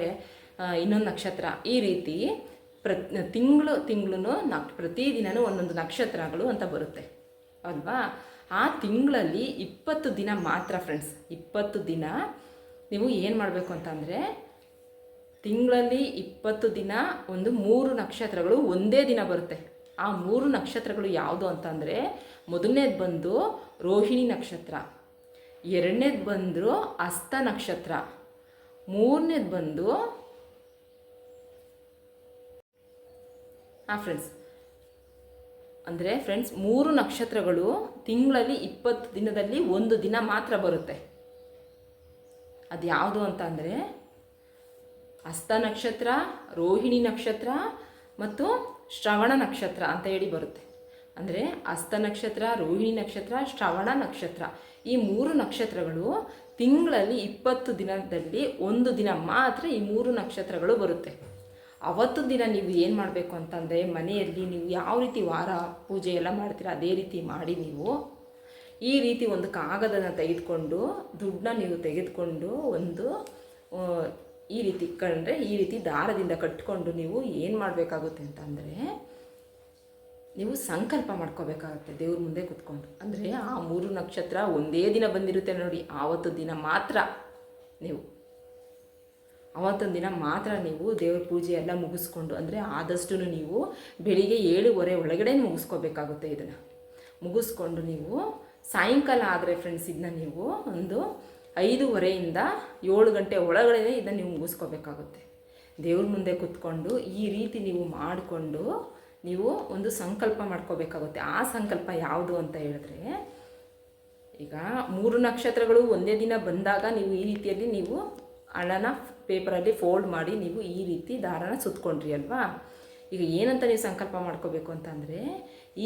ಇನ್ನೊಂದು ನಕ್ಷತ್ರ. ಈ ರೀತಿ ಪ್ರ ತಿಂಗಳು ತಿಂಗಳು ನಕ್ ಪ್ರತಿದಿನವೂ ಒಂದೊಂದು ನಕ್ಷತ್ರಗಳು ಅಂತ ಬರುತ್ತೆ. ಅಲ್ವಾ? ಆ ತಿಂಗಳಲ್ಲಿ ಇಪ್ಪತ್ತು ದಿನ ಮಾತ್ರ ಫ್ರೆಂಡ್ಸ್ ಇಪ್ಪತ್ತು ದಿನ ನೀವು ಏನು ಮಾಡಬೇಕು ಅಂತಂದರೆ, ತಿಂಗಳಲ್ಲಿ ಇಪ್ಪತ್ತು ದಿನ ಒಂದು ಮೂರು ನಕ್ಷತ್ರಗಳು ಒಂದೇ ದಿನ ಬರುತ್ತೆ. ಆ ಮೂರು ನಕ್ಷತ್ರಗಳು ಯಾವುದು ಅಂತಂದರೆ ಮೊದಲನೇದು ಬಂದು ರೋಹಿಣಿ ನಕ್ಷತ್ರ, ಎರಡನೇದು ಬಂದು ಹಸ್ತ ನಕ್ಷತ್ರ, ಮೂರನೇದು ಬಂದು ಹಾಂ ಫ್ರೆಂಡ್ಸ್ ಅಂದರೆ ಫ್ರೆಂಡ್ಸ್ ಮೂರು ನಕ್ಷತ್ರಗಳು ತಿಂಗಳಲ್ಲಿ ಇಪ್ಪತ್ತು ದಿನದಲ್ಲಿ ಒಂದು ದಿನ ಮಾತ್ರ ಬರುತ್ತೆ. ಅದು ಯಾವುದು ಅಂತ ಅಂದರೆ ನಕ್ಷತ್ರ, ರೋಹಿಣಿ ನಕ್ಷತ್ರ ಮತ್ತು ಶ್ರವಣ ನಕ್ಷತ್ರ ಅಂತ ಹೇಳಿ ಬರುತ್ತೆ. ಅಂದರೆ ಹಸ್ತ ನಕ್ಷತ್ರ, ರೋಹಿಣಿ ನಕ್ಷತ್ರ, ಶ್ರವಣ ನಕ್ಷತ್ರ. ಈ ಮೂರು ನಕ್ಷತ್ರಗಳು ತಿಂಗಳಲ್ಲಿ ಇಪ್ಪತ್ತು ದಿನದಲ್ಲಿ ಒಂದು ದಿನ ಮಾತ್ರ ಈ ಮೂರು ನಕ್ಷತ್ರಗಳು ಬರುತ್ತೆ. ಅವತ್ತು ದಿನ ನೀವು ಏನು ಮಾಡಬೇಕು ಅಂತಂದರೆ ಮನೆಯಲ್ಲಿ ನೀವು ಯಾವ ರೀತಿ ವಾರ, ಪೂಜೆ ಎಲ್ಲ ಮಾಡ್ತೀರ, ಅದೇ ರೀತಿ ಮಾಡಿ ನೀವು ಈ ರೀತಿ ಒಂದು ಕಾಗದನ ತೆಗೆದುಕೊಂಡು, ದುಡ್ಡನ್ನ ನೀವು ತೆಗೆದುಕೊಂಡು ಒಂದು ಈ ರೀತಿ ಕಂಡ್ರೆ ಈ ರೀತಿ ದಾರದಿಂದ ಕಟ್ಕೊಂಡು ನೀವು ಏನು ಮಾಡಬೇಕಾಗುತ್ತೆ ಅಂತಂದರೆ, ನೀವು ಸಂಕಲ್ಪ ಮಾಡ್ಕೋಬೇಕಾಗುತ್ತೆ ದೇವ್ರ ಮುಂದೆ ಕುತ್ಕೊಂಡು. ಅಂದರೆ ಆ ಮೂರು ನಕ್ಷತ್ರ ಒಂದೇ ದಿನ ಬಂದಿರುತ್ತೆ ನೋಡಿ, ಆವತ್ತು ದಿನ ಮಾತ್ರ ನೀವು. ಅವತ್ತೊಂದು ದಿನ ಮಾತ್ರ ನೀವು ದೇವ್ರ ಪೂಜೆ ಎಲ್ಲ ಮುಗಿಸ್ಕೊಂಡು, ಅಂದರೆ ಆದಷ್ಟು ನೀವು ಬೆಳಿಗ್ಗೆ ಏಳುವರೆ ಒಳಗಡೆ ಮುಗಿಸ್ಕೋಬೇಕಾಗುತ್ತೆ ಇದನ್ನು. ಮುಗಿಸ್ಕೊಂಡು ನೀವು ಸಾಯಂಕಾಲ ಆದರೆ ಫ್ರೆಂಡ್ಸ್ ಇದನ್ನ ನೀವು ಒಂದು ಐದೂವರೆಯಿಂದ ಏಳು ಗಂಟೆ ಒಳಗಡೆ ಇದನ್ನು ನೀವು ಮುಗಿಸ್ಕೋಬೇಕಾಗುತ್ತೆ. ದೇವ್ರ ಮುಂದೆ ಕುತ್ಕೊಂಡು ಈ ರೀತಿ ನೀವು ಮಾಡಿಕೊಂಡು ನೀವು ಒಂದು ಸಂಕಲ್ಪ ಮಾಡ್ಕೋಬೇಕಾಗುತ್ತೆ. ಆ ಸಂಕಲ್ಪ ಯಾವುದು ಅಂತ ಹೇಳಿದ್ರೆ, ಈಗ ಮೂರು ನಕ್ಷತ್ರಗಳು ಒಂದೇ ದಿನ ಬಂದಾಗ ನೀವು ಈ ರೀತಿಯಲ್ಲಿ ನೀವು ಹಣನ ಪೇಪರಲ್ಲಿ ಫೋಲ್ಡ್ ಮಾಡಿ ನೀವು ಈ ರೀತಿ ದಾರನ ಸುತ್ತಕೊಂಡ್ರಿ ಅಲ್ವಾ? ಈಗ ಏನಂತ ನೀವು ಸಂಕಲ್ಪ ಮಾಡ್ಕೋಬೇಕು ಅಂತಂದರೆ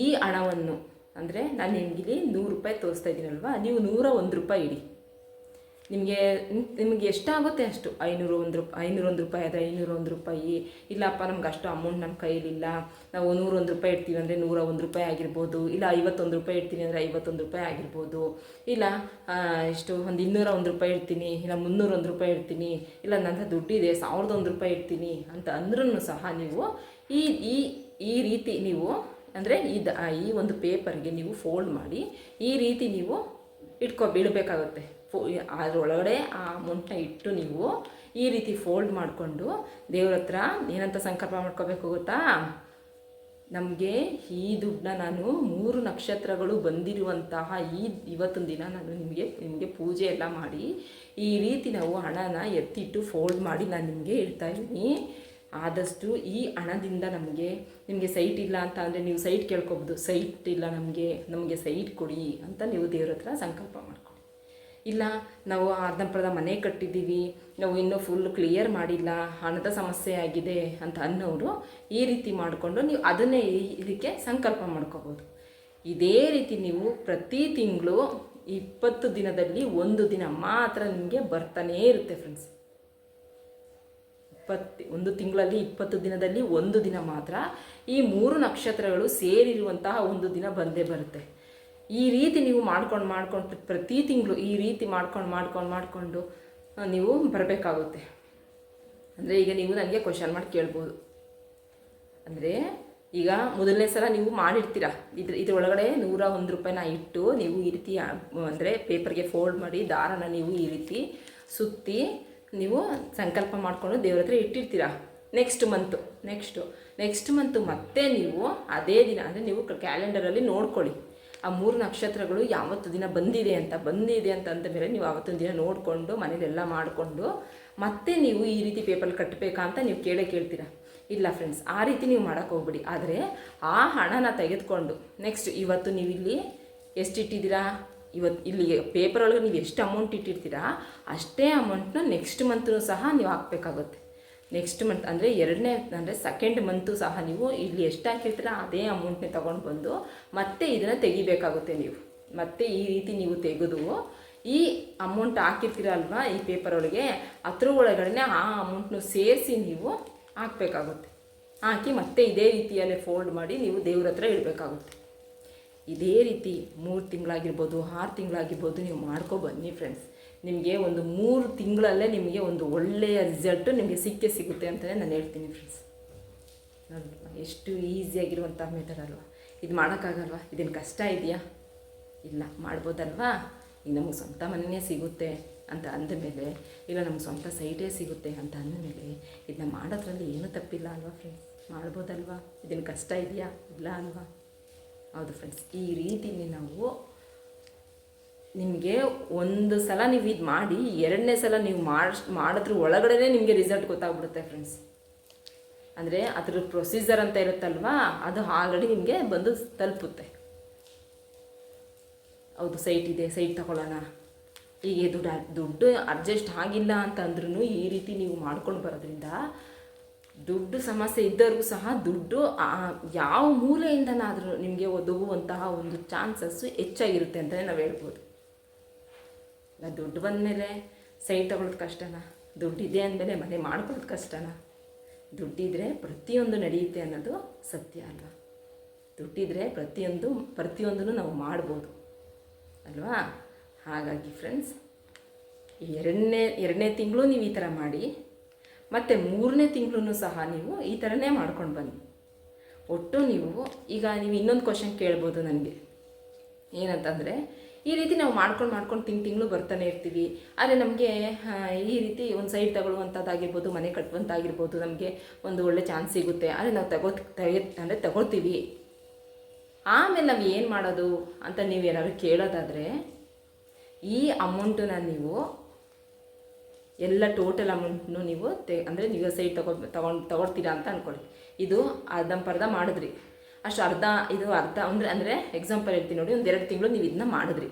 ಈ ಹಣವನ್ನು ಅಂದರೆ ನಾನು ನಿಮಗಿಲ್ಲಿ ನೂರು ರೂಪಾಯಿ ತೋರಿಸ್ತಾ ಇದ್ದೀನಲ್ವಾ ನೀವು ನೂರ ಒಂದು ರೂಪಾಯಿ ಇಡಿ. ನಿಮಗೆ ನಿಮಗೆ ಎಷ್ಟಾಗುತ್ತೆ ಅಷ್ಟು? ಐನೂರು ಒಂದು ರೂಪಾಯಿ ಐನೂರು ಒಂದು ರೂಪಾಯಿ ಆದರೆ ಐನೂರು ಒಂದು ರೂಪಾಯಿ. ಇಲ್ಲಪ್ಪ, ನಮ್ಗೆ ಅಷ್ಟು ಅಮೌಂಟ್ ನಮ್ಮ ಕೈಯಲ್ಲಿಲ್ಲ ನಾವು ನೂರೊಂದು ರೂಪಾಯಿ ಇಡ್ತೀವಿ ಅಂದರೆ ನೂರ ಒಂದು ರೂಪಾಯಿ ಆಗಿರ್ಬೋದು. ಇಲ್ಲ, ಐವತ್ತೊಂದು ರೂಪಾಯಿ ಇಡ್ತೀನಿ ಅಂದರೆ ಐವತ್ತೊಂದು ರೂಪಾಯಿ ಆಗಿರ್ಬೋದು. ಇಲ್ಲ ಇಷ್ಟು ಒಂದು ಇನ್ನೂರ ಒಂದು ರೂಪಾಯಿ ಇಡ್ತೀನಿ. ಇಲ್ಲ, ಮುನ್ನೂರ ಒಂದು ರೂಪಾಯಿ ಇಡ್ತೀನಿ. ಇಲ್ಲ ನನ್ನ ದುಡ್ಡಿದೆ, ಸಾವಿರದ ಒಂದು ರೂಪಾಯಿ ಇಡ್ತೀನಿ ಅಂತ ಅಂದ್ರೂ ಸಹ ನೀವು ಈ ಈ ಈ ರೀತಿ ನೀವು ಅಂದರೆ ಈ ಈ ಒಂದು ಪೇಪರ್ಗೆ ನೀವು ಫೋಲ್ಡ್ ಮಾಡಿ ಈ ರೀತಿ ನೀವು ಇಟ್ಕೊ ಬಿಡಬೇಕಾಗುತ್ತೆ ಫೋ, ಅದರೊಳಗಡೆ ಆ ಅಮೌಂಟ್ನ ಇಟ್ಟು ನೀವು ಈ ರೀತಿ ಫೋಲ್ಡ್ ಮಾಡಿಕೊಂಡು ದೇವ್ರ ಹತ್ರ ಏನಂತ ಸಂಕಲ್ಪ ಮಾಡ್ಕೋಬೇಕು ಗೊತ್ತಾ? ನಮಗೆ ಈ ದುಡ್ಡನ್ನ ನಾನು ಮೂರು ನಕ್ಷತ್ರಗಳು ಬಂದಿರುವಂತಹ ಈ ಇವತ್ತಿನ ದಿನ ನಾನು ನಿಮಗೆ ನಿಮಗೆ ಪೂಜೆ ಎಲ್ಲ ಮಾಡಿ ಈ ರೀತಿ ನಾವು ಹಣನ ಎತ್ತಿಟ್ಟು ಫೋಲ್ಡ್ ಮಾಡಿ ನಾನು ನಿಮಗೆ ಇಡ್ತಾ ಇದ್ದೀನಿ. ಆದಷ್ಟು ಈ ಹಣದಿಂದ ನಮಗೆ, ನಿಮಗೆ ಸೈಟ್ ಇಲ್ಲ ಅಂತ ಅಂದರೆ ನೀವು ಸೈಟ್ ಕೇಳ್ಕೊಬೋದು. ಸೈಟ್ ಇಲ್ಲ ನಮಗೆ ನಮಗೆ ಸೈಟ್ ಕೊಡಿ ಅಂತ ನೀವು ದೇವ್ರ ಸಂಕಲ್ಪ ಮಾಡ್ಕೊಳ್ಳಿ ಇಲ್ಲ, ನಾವು ಅರ್ಧಂಪರ್ಧ ಮನೆ ಕಟ್ಟಿದ್ದೀವಿ, ನಾವು ಇನ್ನೂ ಫುಲ್ ಕ್ಲಿಯರ್ ಮಾಡಿಲ್ಲ, ಹಣದ ಸಮಸ್ಯೆ ಆಗಿದೆ ಅಂತ ಅನ್ನೋರು ಈ ರೀತಿ ಮಾಡಿಕೊಂಡು ನೀವು ಅದನ್ನೇ ಇದಕ್ಕೆ ಸಂಕಲ್ಪ ಮಾಡ್ಕೋಬೋದು. ಇದೇ ರೀತಿ ನೀವು ಪ್ರತಿ ತಿಂಗಳು ಇಪ್ಪತ್ತು ದಿನದಲ್ಲಿ ಒಂದು ದಿನ ಮಾತ್ರ ನಿಮಗೆ ಬರ್ತಾನೇ ಇರುತ್ತೆ ಫ್ರೆಂಡ್ಸ್ ಇಪ್ಪತ್ತು, ಒಂದು ತಿಂಗಳಲ್ಲಿ ಇಪ್ಪತ್ತು ದಿನದಲ್ಲಿ ಒಂದು ದಿನ ಮಾತ್ರ ಈ ಮೂರು ನಕ್ಷತ್ರಗಳು ಸೇರಿರುವಂತಹ ಒಂದು ದಿನ ಬಂದೇ ಬರುತ್ತೆ. ಈ ರೀತಿ ನೀವು ಮಾಡ್ಕೊಂಡು ಮಾಡ್ಕೊಂಡು ಪ್ರತಿ ತಿಂಗಳು ಈ ರೀತಿ ಮಾಡ್ಕೊಂಡು ಮಾಡ್ಕೊಂಡು ಮಾಡಿಕೊಂಡು ನೀವು ಬರಬೇಕಾಗುತ್ತೆ. ಅಂದರೆ ಈಗ ನೀವು ನನಗೆ ಕ್ವಶನ್ ಮಾಡಿ ಕೇಳ್ಬೋದು. ಅಂದರೆ ಈಗ ಮೊದಲನೇ ಸಲ ನೀವು ಮಾಡಿರ್ತೀರ? ಇದ್ರ ಇದ್ರ ಒಳಗಡೆ ನೂರ ಒಂದು ರೂಪಾಯಿನ ಇಟ್ಟು ನೀವು ಈ ರೀತಿ ಅಂದರೆ ಪೇಪರ್ಗೆ ಫೋಲ್ಡ್ ಮಾಡಿ ದಾರನ ನೀವು ಈ ರೀತಿ ಸುತ್ತಿ ನೀವು ಸಂಕಲ್ಪ ಮಾಡಿಕೊಂಡು ದೇವ್ರ ಹತ್ರ ಇಟ್ಟಿರ್ತೀರ? Next month next next month ಮತ್ತೆ ನೀವು ಅದೇ ದಿನ, ಅಂದರೆ ನೀವು ಕ್ಯಾಲೆಂಡರಲ್ಲಿ ನೋಡ್ಕೊಳ್ಳಿ. ಆ ಮೂರು ನಕ್ಷತ್ರಗಳು ಯಾವತ್ತು ದಿನ ಬಂದಿದೆ ಅಂತ ಬಂದಿದೆ ಅಂತ ಅಂದ ಮೇಲೆ ನೀವು ಆವತ್ತೊಂದು ದಿನ ನೋಡಿಕೊಂಡು ಮನೇಲೆಲ್ಲ ಮಾಡಿಕೊಂಡು ಮತ್ತೆ ನೀವು ಈ ರೀತಿ ಪೇಪರ್ ಕಟ್ಟಬೇಕಾ ಅಂತ ನೀವು ಕೇಳೇ ಕೇಳ್ತೀರಾ? ಇಲ್ಲ ಫ್ರೆಂಡ್ಸ್, ಆ ರೀತಿ ನೀವು ಮಾಡೋಕ್ಕೆ ಹೋಗ್ಬಿಡಿ. ಆದರೆ ಆ ಹಣನ ತೆಗೆದುಕೊಂಡು ನೆಕ್ಸ್ಟ್ ಇವತ್ತು ನೀವು ಇಲ್ಲಿ ಎಷ್ಟು ಇಟ್ಟಿದ್ದೀರಾ? ಇವತ್ತು ಇಲ್ಲಿ ಪೇಪರ್ ಒಳಗೆ ನೀವು ಎಷ್ಟು ಅಮೌಂಟ್ ಇಟ್ಟಿರ್ತೀರಾ, ಅಷ್ಟೇ ಅಮೌಂಟ್ನ ನೆಕ್ಸ್ಟ್ ಮಂತ್ನೂ ಸಹ ನೀವು ಹಾಕಬೇಕಾಗುತ್ತೆ. ನೆಕ್ಸ್ಟ್ ಮಂತ್ ಅಂದರೆ ಎರಡನೇ, ಅಂದರೆ ಸೆಕೆಂಡ್ ಮಂತು ಸಹ ನೀವು ಇಲ್ಲಿ ಎಷ್ಟು ಹಾಕಿರ್ತೀರ ಅದೇ ಅಮೌಂಟ್ನೇ ತೊಗೊಂಡು ಬಂದು ಮತ್ತೆ ಇದನ್ನು ತೆಗಿಬೇಕಾಗುತ್ತೆ ನೀವು. ಮತ್ತೆ ಈ ರೀತಿ ನೀವು ತೆಗೆದು ಈ ಅಮೌಂಟ್ ಹಾಕಿರ್ತೀರ ಅಲ್ವಾ, ಈ ಪೇಪರ್ ಒಳಗೆ, ಅದ್ರ ಒಳಗಡೆ ಆ ಅಮೌಂಟ್ನು ಸೇರಿಸಿ ನೀವು ಹಾಕಬೇಕಾಗುತ್ತೆ. ಹಾಕಿ ಮತ್ತೆ ಇದೇ ರೀತಿಯಲ್ಲೇ ಫೋಲ್ಡ್ ಮಾಡಿ ನೀವು ದೇವ್ರ ಹತ್ರ ಇಡಬೇಕಾಗುತ್ತೆ. ಇದೇ ರೀತಿ ಮೂರು ತಿಂಗಳಾಗಿರ್ಬೋದು, ಆರು ತಿಂಗಳಾಗಿರ್ಬೋದು ನೀವು ಮಾಡ್ಕೊ ಬನ್ನಿ ಫ್ರೆಂಡ್ಸ್ ನಿಮಗೆ ಒಂದು ಮೂರು ತಿಂಗಳಲ್ಲೇ ನಿಮಗೆ ಒಂದು ಒಳ್ಳೆಯ ರಿಸಲ್ಟು ನಿಮಗೆ ಸಿಕ್ಕೇ ಸಿಗುತ್ತೆ ಅಂತಲೇ ನಾನು ಹೇಳ್ತೀನಿ ಫ್ರೆಂಡ್ಸ್ ನೋಡಿಲ್ವಾ ಎಷ್ಟು ಈಸಿಯಾಗಿರುವಂಥ ಮೆಥಡ್ ಅಲ್ವಾ? ಇದು ಮಾಡೋಕ್ಕಾಗಲ್ವಾ? ಇದನ್ನು ಕಷ್ಟ ಇದೆಯಾ? ಇಲ್ಲ, ಮಾಡ್ಬೋದಲ್ವಾ? ಈಗ ನಮಗೆ ಸ್ವಂತ ಮನೆಯೇ ಸಿಗುತ್ತೆ ಅಂತ ಅಂದಮೇಲೆ, ಇಲ್ಲ ನಮ್ಗೆ ಸ್ವಂತ ಸೈಟೇ ಸಿಗುತ್ತೆ ಅಂತ ಅಂದಮೇಲೆ ಇದನ್ನ ಮಾಡೋದ್ರಲ್ಲಿ ಏನೂ ತಪ್ಪಿಲ್ಲ ಅಲ್ವಾ ಫ್ರೆಂಡ್ಸ್ ಮಾಡ್ಬೋದಲ್ವಾ? ಇದೇನು ಕಷ್ಟ ಇದೆಯಾ? ಇಲ್ಲ ಅಲ್ವಾ? ಹೌದು ಫ್ರೆಂಡ್ಸ್ ಈ ರೀತಿಯಲ್ಲಿ ನಾವು ನಿಮಗೆ ಒಂದು ಸಲ ನೀವು ಇದು ಮಾಡಿ, ಎರಡನೇ ಸಲ ನೀವು ಮಾಡಿ, ಮಾಡಿದ್ರ ಒಳಗಡೆ ನಿಮಗೆ ರಿಸಲ್ಟ್ ಗೊತ್ತಾಗ್ಬಿಡುತ್ತೆ ಫ್ರೆಂಡ್ಸ್ ಅಂದರೆ ಅದ್ರ ಪ್ರೊಸೀಜರ್ ಅಂತ ಇರುತ್ತಲ್ವಾ, ಅದು ಆಲ್ರೆಡಿ ನಿಮಗೆ ಬಂದು ತಲುಪುತ್ತೆ. ಹೌದು ಸೈಟ್ ಇದೆ ಸೈಟ್ ತಗೊಳ್ಳೋಣ. ಹೀಗೆ ದುಡ್ಡು ದುಡ್ಡು ಅಡ್ಜಸ್ಟ್ ಆಗಿಲ್ಲ ಅಂತ ಅಂದ್ರೂ ಈ ರೀತಿ ನೀವು ಮಾಡ್ಕೊಂಡು ಬರೋದ್ರಿಂದ ದುಡ್ಡು ಸಮಸ್ಯೆ ಇದ್ದವ್ರಿಗೂ ಸಹ ದುಡ್ಡು ಯಾವ ಮೂಲೆಯಿಂದನಾದರೂ ನಿಮಗೆ ಒದಗುವಂತಹ ಒಂದು ಚಾನ್ಸಸ್ಸು ಹೆಚ್ಚಾಗಿರುತ್ತೆ ಅಂತಲೇ ನಾವು ಹೇಳ್ಬೋದು. ಇಲ್ಲ ದುಡ್ಡು ಬಂದಮೇಲೆ ಸೈಟ್ ತಗೊಳ್ಳೋದು ಕಷ್ಟನಾ? ದುಡ್ಡಿದೆ ಅಂದಮೇಲೆ ಮನೆ ಮಾಡ್ಕೊಳ್ಳೋದು ಕಷ್ಟನಾ? ದುಡ್ಡಿದ್ರೆ ಪ್ರತಿಯೊಂದು ನಡೆಯುತ್ತೆ ಅನ್ನೋದು ಸತ್ಯ ಅಲ್ವಾ? ದುಡ್ಡಿದ್ರೆ ಪ್ರತಿಯೊಂದು, ಪ್ರತಿಯೊಂದನ್ನು ನಾವು ಮಾಡ್ಬೋದು. ಅಲ್ವಾ? ಹಾಗಾಗಿ ಫ್ರೆಂಡ್ಸ್ ಎರಡನೇ ಎರಡನೇ ತಿಂಗಳು ನೀವು ಈ ಥರ ಮಾಡಿ, ಮತ್ತು ಮೂರನೇ ತಿಂಗಳೂ ಸಹ ನೀವು ಈ ಥರನೇ ಮಾಡ್ಕೊಂಡು ಬನ್ನಿ. ಒಟ್ಟು ನೀವು, ಈಗ ನೀವು ಇನ್ನೊಂದು ಕ್ವಶನ್ ಕೇಳ್ಬೋದು ನನಗೆ. ಏನಂತಂದರೆ ಈ ರೀತಿ ನಾವು ಮಾಡ್ಕೊಂಡು ಮಾಡ್ಕೊಂಡು ತಿಂಗ್ ತಿಂಗಳು ಬರ್ತಾನೆ ಇರ್ತೀವಿ. ಆದರೆ ನಮಗೆ ಈ ರೀತಿ ಒಂದು ಸೈಡ್ ತಗೊಳ್ಳುವಂಥದ್ದಾಗಿರ್ಬೋದು ಮನೆ ಕಟ್ಟುವಂಥಾಗಿರ್ಬೋದು ನಮಗೆ ಒಂದು ಒಳ್ಳೆ ಚಾನ್ಸ್ ಸಿಗುತ್ತೆ. ಆದರೆ ನಾವು ತಗೋ ತೆಗೆ ಅಂದರೆ ತಗೊಳ್ತೀವಿ. ಆಮೇಲೆ ನಾವು ಏನು ಮಾಡೋದು ಅಂತ ನೀವು ಏನಾದ್ರು ಕೇಳೋದಾದರೆ, ಈ ಅಮೌಂಟನ್ನ ನೀವು ಎಲ್ಲ ಟೋಟಲ್ ಅಮೌಂಟ್ನು ನೀವು ತೆ, ಅಂದರೆ ನೀವು ಸೈಟ್ ತಗೊ ತಗೊಂಡು, ತಗೊಳ್ತೀರಾ ಅಂತ ಅಂದ್ಕೊಳ್ಳಿ ಇದು ಅರ್ಧಂಪರ್ಧ ಮಾಡಿದ್ರಿ. ಅಷ್ಟು ಅರ್ಧ ಇದು ಅರ್ಧ ಅಂದರೆ ಅಂದರೆ ಎಕ್ಸಾಂಪಲ್ ಹೇಳ್ತೀನಿ ನೋಡಿ, ಒಂದು ಎರಡು ತಿಂಗಳು ನೀವು ಇದನ್ನ ಮಾಡಿದ್ರಿ.